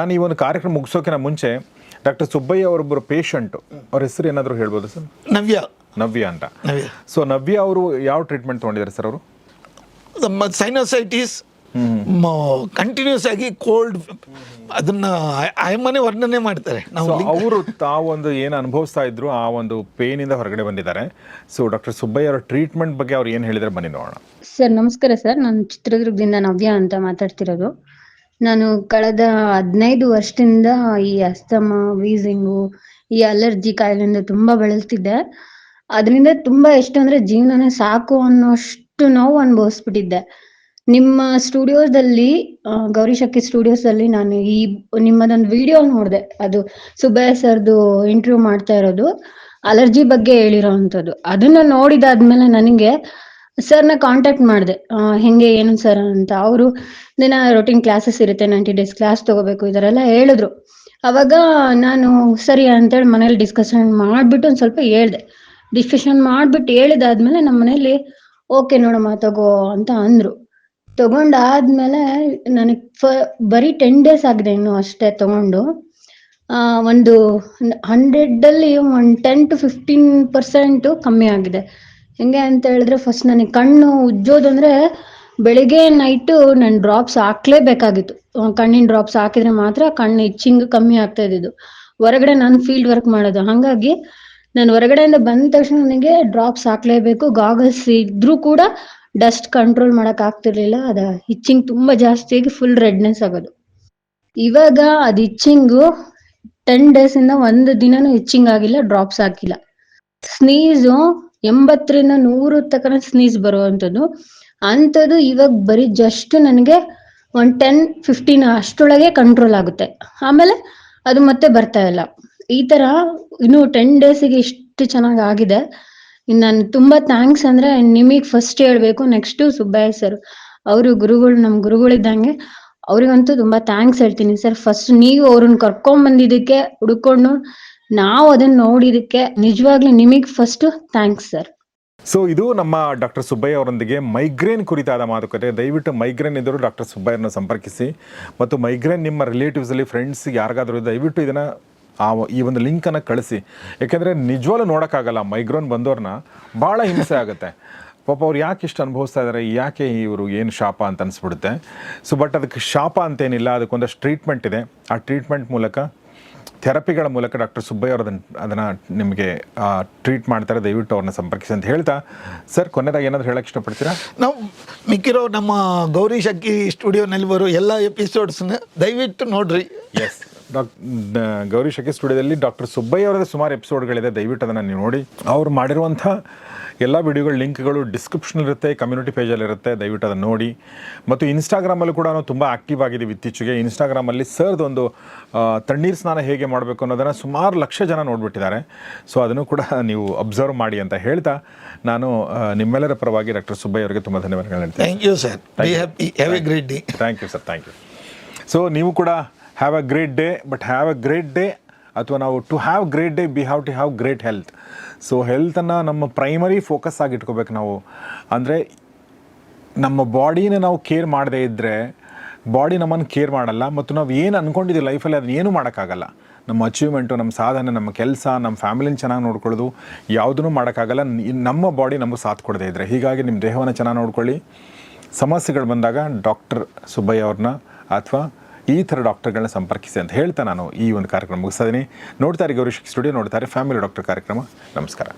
ನಾನು ಈ ಒಂದು ಕಾರ್ಯಕ್ರಮ ಮುಗಿಸೋಕಿನ ಮುಂಚೆ ಡಾಕ್ಟರ್ ಸುಬ್ಬಯ್ಯ ಅವರೊಬ್ಬರು ಪೇಷಂಟು ಅವ್ರ ಹೆಸರು ಏನಾದರೂ ಹೇಳ್ಬೋದು ಸರ್? ನವ್ಯ. ನವ್ಯ ಅಂತ. ಸೊ ನವ್ಯ ಅವರು ಯಾವ ಟ್ರೀಟ್ಮೆಂಟ್ ತೊಗೊಂಡಿದ್ದಾರೆ ಸರ್ ಅವರು? ನಮ್ಮ ಸೈನೋಸೈಟಿಸ್ ಕಂಟಿನ್ಯೂಸ್ ಆಗಿ ಕೋಲ್ಡ್ ಅದನ್ನ ಆಯಮ್ಮನೆ ವರ್ಣನೆ ಮಾಡ್ತಾರೆ. ನಾವು ಅವರು ತಾವೊಂದು ಏನು ಅನುಭವಿಸ್ತಾ ಇದ್ರು ಆ ಒಂದು ಪೇನಿಂದ ಹೊರಗಡೆ ಬಂದಿದ್ದಾರೆ. ಸೊ ಡಾಕ್ಟರ್ ಸುಬ್ಬಯ್ಯ ಅವರ ಟ್ರೀಟ್ಮೆಂಟ್ ಬಗ್ಗೆ ಅವ್ರು ಏನು ಹೇಳಿದ್ರೆ ಬನ್ನಿ ನೋಡೋಣ. ಸರ್ ನಮಸ್ಕಾರ ಸರ್. ನಾನು ಚಿತ್ರದುರ್ಗದಿಂದ ನವ್ಯ ಅಂತ ಮಾತಾಡ್ತಿರೋದು. ನಾನು ಕಳೆದ ಹದಿನೈದು ವರ್ಷದಿಂದ ಈ ಅಸ್ತಮ ವೀಸಿಂಗು ಈ ಅಲರ್ಜಿ ಕಾಯಿಲೆಯಿಂದ ತುಂಬಾ ಬಳಲ್ತಿದ್ದೆ. ಅದರಿಂದ ತುಂಬಾ ಎಷ್ಟು ಅಂದ್ರೆ ಜೀವನನೇ ಸಾಕು ಅನ್ನೋಷ್ಟು ನೋವು ಅನುಭವಿಸ್ಬಿಟ್ಟಿದ್ದೆ. ನಿಮ್ಮ ಸ್ಟುಡಿಯೋದಲ್ಲಿ ಗೌರಿ ಶಕ್ತಿ ಸ್ಟುಡಿಯೋಸ್ ಅಲ್ಲಿ ನಾನು ಈ ನಿಮ್ಮದೊಂದು ವಿಡಿಯೋ ನೋಡಿದೆ. ಅದು ಸುಬ್ಬಯ್ಯ ಸರ್ದು ಇಂಟರ್ವ್ಯೂ ಮಾಡ್ತಾ ಇರೋದು. ಅಲರ್ಜಿ ಬಗ್ಗೆ ಹೇಳಿರೋ ಅಂಥದ್ದು. ಅದನ್ನ ನೋಡಿದಾದ್ಮೇಲೆ ನನಗೆ ಸರ್ನ ಕಾಂಟ್ಯಾಕ್ಟ್ ಮಾಡಿದೆ. ಹೆಂಗೆ, ಏನು ಸರ್? ಅಂತ. ಅವರು, ದಿನ ರೊಟೀನ್ ಕ್ಲಾಸಸ್ ಇರುತ್ತೆ ನೈಂಟಿ ಡೇಸ್ ಕ್ಲಾಸ್ ತಗೋಬೇಕು, ಈ ಹೇಳಿದ್ರು. ಅವಾಗ ನಾನು, ಸರಿ, ಅಂತೇಳಿ ಮನೇಲಿ ಡಿಸ್ಕಷನ್ ಮಾಡಿಬಿಟ್ಟು ಒಂದು ಸ್ವಲ್ಪ ಹೇಳ್ದೆ. ಡಿಸ್ಕಷನ್ ಮಾಡ್ಬಿಟ್ಟು ಹೇಳಿದಾದ್ಮೇಲೆ ನಮ್ಮ ಮನೇಲಿ, ಓಕೆ ನೋಡಮ್ಮ, ತಗೋ ಅಂತ ಅಂದ್ರು. ತಗೊಂಡಾದ್ಮೇಲೆ ನನಗೆ ಫ, ಬರೀ ಟೆನ್ ಡೇಸ್ ಆಗಿದೆ ಇನ್ನು ಅಷ್ಟೇ ತಗೊಂಡು. ಒಂದು ಹಂಡ್ರೆಡ್ ಅಲ್ಲಿ ಒಂದು ಟೆನ್ ಟು ಫಿಫ್ಟೀನ್ ಪರ್ಸೆಂಟ್ ಕಮ್ಮಿ ಆಗಿದೆ. ಹೆಂಗೆ ಅಂತ ಹೇಳಿದ್ರೆ ಫಸ್ಟ್ ನನಗೆ ಕಣ್ಣು ಉಜ್ಜೋದಂದ್ರೆ ಬೆಳಿಗ್ಗೆ ನೈಟು ನಾನು ಡ್ರಾಪ್ಸ್ ಹಾಕ್ಲೇಬೇಕಾಗಿತ್ತು. ಕಣ್ಣಿನ ಡ್ರಾಪ್ಸ್ ಹಾಕಿದ್ರೆ ಮಾತ್ರ ಕಣ್ಣು ಇಚ್ಚಿಂಗ್ ಕಮ್ಮಿ ಆಗ್ತಾ ಇದ್ದಿದ್ದು. ಹೊರಗಡೆ ನಾನು ಫೀಲ್ಡ್ ವರ್ಕ್ ಮಾಡೋದು. ಹಾಗಾಗಿ ನಾನು ಹೊರಗಡೆಯಿಂದ ಬಂದ ತಕ್ಷಣ ನನಗೆ ಡ್ರಾಪ್ಸ್ ಹಾಕ್ಲೇಬೇಕು ಗಾಗಲ್ಸ್ ಇದ್ರೂ ಕೂಡ ಡಸ್ಟ್ ಕಂಟ್ರೋಲ್ ಮಾಡಕ್ ಆಗ್ತಿರ್ಲಿಲ್ಲ. ಅದ ಇಚ್ಚಿಂಗ್ ತುಂಬಾ ಜಾಸ್ತಿ ಆಗಿ ಫುಲ್ ರೆಡ್ನೆಸ್ ಆಗೋದು. ಇವಾಗ ಅದ್ ಇಚ್ಚಿಂಗು ಟೆನ್ ಡೇಸ್ ಇಂದ ಒಂದು ದಿನನೂ ಇಚ್ಚಿಂಗ್ ಆಗಿಲ್ಲ ಡ್ರಾಪ್ಸ್ ಹಾಕಿಲ್ಲ. ಸ್ನೀಸು ಎಂಬತ್ತರಿಂದ ನೂರು ತಕನ ಸ್ನೀಸ್ ಬರುವಂಥದ್ದು. ಅಂಥದ್ದು ಇವಾಗ ಬರೀ ಜಸ್ಟ್ ನನಗೆ ಒಂದ್ ಟೆನ್ ಫಿಫ್ಟೀನ್ ಅಷ್ಟರೊಳಗೆ ಕಂಟ್ರೋಲ್ ಆಗುತ್ತೆ. ಆಮೇಲೆ ಅದು ಮತ್ತೆ ಬರ್ತಾ ಇಲ್ಲ. ಈ ತರ ಇನ್ನು ಟೆನ್ ಡೇಸಿಗೆ ಇಷ್ಟು ಚೆನ್ನಾಗಿ ಆಗಿದೆ. ನಾನು ತುಂಬಾ ಥ್ಯಾಂಕ್ಸ್ ಅಂದ್ರೆ ನಿಮಗೆ ಫಸ್ಟ್ ಹೇಳ್ಬೇಕು ನೆಕ್ಸ್ಟ್ ಸುಬ್ಬಯ್ಯ ಸರ್ ಅವರು ಗುರುಗಳು, ನಮ್ ಗುರುಗಳಿದ್ದಂಗೆ ಅವ್ರಿಗಂತೂ ತುಂಬಾ ಥ್ಯಾಂಕ್ಸ್ ಹೇಳ್ತೀನಿ ಸರ್ ಫಸ್ಟ್ ನೀವು ಅವ್ರನ್ನ ಕರ್ಕೊಂಡ್ ಬಂದಿದ್ದಕ್ಕೆ ಹುಡ್ಕೊಂಡು ನಾವು ಅದನ್ನ ನೋಡಿದಕ್ಕೆ ನಿಜವಾಗ್ಲೂ ನಿಮಗೆ ಫಸ್ಟ್ ಥ್ಯಾಂಕ್ಸ್ ಸರ್ ಸೊ ಇದು ನಮ್ಮ ಡಾಕ್ಟರ್ ಸುಬ್ಬಯ್ಯ ಅವರೊಂದಿಗೆ ಮೈಗ್ರೇನ್ ಕುರಿತಾದ ಮಾತುಕತೆ. ದಯವಿಟ್ಟು ಮೈಗ್ರೇನ್ ಇದ್ದರೂ ಡಾಕ್ಟರ್ ಸುಬ್ಬಯ್ಯರನ್ನ ಸಂಪರ್ಕಿಸಿ. ಮತ್ತು ಮೈಗ್ರೇನ್ ನಿಮ್ಮ ರಿಲೇಟಿವ್ಸಲ್ಲಿ ಫ್ರೆಂಡ್ಸ್ ಯಾರಿಗಾದರೂ ದಯವಿಟ್ಟು ಇದನ್ನು ಆ ಈ ಒಂದು ಲಿಂಕನ್ನು ಕಳಿಸಿ. ಯಾಕೆಂದರೆ ನಿಜವಾಗ್ಲೂ ನೋಡೋಕ್ಕಾಗಲ್ಲ ಮೈಗ್ರೋನ್ ಬಂದವ್ರನ್ನ ಭಾಳ ಹಿಂಸೆ ಆಗುತ್ತೆ. ಪಾಪ ಅವ್ರು ಯಾಕೆ ಇಷ್ಟು ಅನುಭವಿಸ್ತಾ ಇದ್ದಾರೆ ಯಾಕೆ ಇವರು ಏನು ಶಾಪ ಅಂತ ಅನಿಸ್ಬಿಡುತ್ತೆ. ಸೊ ಬಟ್ ಅದಕ್ಕೆ ಶಾಪ ಅಂತೇನಿಲ್ಲ ಅದಕ್ಕೊಂದಷ್ಟು ಟ್ರೀಟ್ಮೆಂಟ್ ಇದೆ. ಆ ಟ್ರೀಟ್ಮೆಂಟ್ ಮೂಲಕ ಥೆರಪಿಗಳ ಮೂಲಕ ಡಾಕ್ಟರ್ ಸುಬ್ಬಯ್ಯ ಅವರು ಅದನ್ನು ಅದನ್ನು ನಿಮಗೆ ಟ್ರೀಟ್ ಮಾಡ್ತಾರೆ. ದಯವಿಟ್ಟು ಅವ್ರನ್ನ ಸಂಪರ್ಕಿಸಿ ಅಂತ ಹೇಳ್ತಾ. ಸರ್ ಕೊನೆದಾಗ ಏನಾದರೂ ಹೇಳಕ್ಕೆ ಇಷ್ಟಪಡ್ತೀರಾ? ನಾವು ಮಿಕ್ಕಿರೋ ನಮ್ಮ ಗೌರಿ ಶಕ್ಕಿ ಸ್ಟುಡಿಯೋನಲ್ಲಿ ಬರೋ ಎಲ್ಲ ಎಪಿಸೋಡ್ಸ್ನ ದಯವಿಟ್ಟು ನೋಡ್ರಿ. ಎಸ್ ಡಾಕ್ ಗೌರಿ ಶಕಿ ಸ್ಟುಡಿಯೋದಲ್ಲಿ ಡಾಕ್ಟರ್ ಸುಬ್ಬಯ್ಯ ಅವರದ ಸುಮಾರು ಎಪಿಸೋಡ್ಗಳಿದೆ. ದಯವಿಟ್ಟು ಅದನ್ನು ನೀವು ನೋಡಿ. ಅವ್ರು ಮಾಡಿರುವಂಥ ಎಲ್ಲ ವಿಡಿಯೋಗಳ ಲಿಂಕ್ಗಳು ಡಿಸ್ಕ್ರಿಪ್ಷನ್ ಇರುತ್ತೆ ಕಮ್ಯುನಿಟಿ ಪೇಜಲ್ಲಿರುತ್ತೆ ದಯವಿಟ್ಟು ಅದನ್ನು ನೋಡಿ. ಮತ್ತು ಇನ್ಸ್ಟಾಗ್ರಾಮಲ್ಲೂ ಕೂಡ ನಾವು ತುಂಬ ಆ್ಯಕ್ಟಿವ್ ಆಗಿದ್ದೀವಿ ಇತ್ತೀಚೆಗೆ. ಇನ್ಸ್ಟಾಗ್ರಾಮಲ್ಲಿ ಸರ್ದೊಂದು ಒಂದು ತಣ್ಣೀರು ಸ್ನಾನ ಹೇಗೆ ಮಾಡಬೇಕು ಅನ್ನೋದನ್ನು ಸುಮಾರು ಲಕ್ಷ ಜನ ನೋಡಿಬಿಟ್ಟಿದ್ದಾರೆ. ಸೊ ಅದನ್ನು ಕೂಡ ನೀವು ಅಬ್ಸರ್ವ್ ಮಾಡಿ ಅಂತ ಹೇಳ್ತಾ ನಾನು ನಿಮ್ಮೆಲ್ಲರ ಪರವಾಗಿ ಡಾಕ್ಟರ್ ಸುಬ್ಬಯ್ಯ ಅವರಿಗೆ ತುಂಬ ಧನ್ಯವಾದಗಳು ಹೇಳ್ತೀನಿ. Thank you sir thank you sir thank you so ನೀವು ಕೂಡ have a great day but have a great day ಅಥವಾ ನಾವು to have great day be have to have great health so ಹೆಲ್ತನ್ನು ನಮ್ಮ ಪ್ರೈಮರಿ ಫೋಕಸ್ ಆಗಿ ಇಟ್ಕೋಬೇಕು ನಾವು. ಅಂದರೆ, ನಮ್ಮ ಬಾಡಿನ ನಾವು ಕೇರ್ ಮಾಡದೇ ಇದ್ದರೆ ಬಾಡಿ ನಮ್ಮನ್ನು ಕೇರ್ ಮಾಡಲ್ಲ, ಮತ್ತು ನಾವು ಏನು ಅಂದ್ಕೊಂಡಿದ್ದೀವಿ ಲೈಫಲ್ಲಿ ಅದನ್ನ ಏನೂ ಮಾಡೋಕ್ಕಾಗಲ್ಲ. ನಮ್ಮ ಅಚೀವ್ಮೆಂಟು ನಮ್ಮ ಸಾಧನೆ, ನಮ್ಮ ಕೆಲಸ, ನಮ್ಮ ಫ್ಯಾಮಿಲಿನ ಚೆನ್ನಾಗಿ ನೋಡ್ಕೊಳ್ಳೋದು ಯಾವುದೂ ಮಾಡೋಕ್ಕಾಗಲ್ಲ. ನಮ್ಮ ಬಾಡಿ ನಮಗೆ ಸಾಥ್ ಕೊಡದೇ ಇದ್ದರೆ ಹೀಗಾಗಿ ನಿಮ್ಮ ದೇಹವನ್ನು ಚೆನ್ನಾಗಿ ನೋಡ್ಕೊಳ್ಳಿ. ಸಮಸ್ಯೆಗಳು ಬಂದಾಗ ಡಾಕ್ಟರ್ ಸುಬ್ಬಯ್ಯ ಅವ್ರನ್ನ, ಅಥವಾ ಈ ಥರ ಡಾಕ್ಟರ್ಗಳನ್ನ ಸಂಪರ್ಕಿಸಿ ಅಂತ ಹೇಳ್ತಾ ನಾನು ಈ ಒಂದು ಕಾರ್ಯಕ್ರಮ ಮುಗಿಸ್ತಾ ಇದ್ದೀನಿ. ನೋಡ್ತಾರೆ ಗೌರಿಶ್ ಸ್ಟುಡಿಯೋ ನೋಡ್ತಾರೆ ಫ್ಯಾಮಿಲಿ ಡಾಕ್ಟರ್ ಕಾರ್ಯಕ್ರಮ. ನಮಸ್ಕಾರ.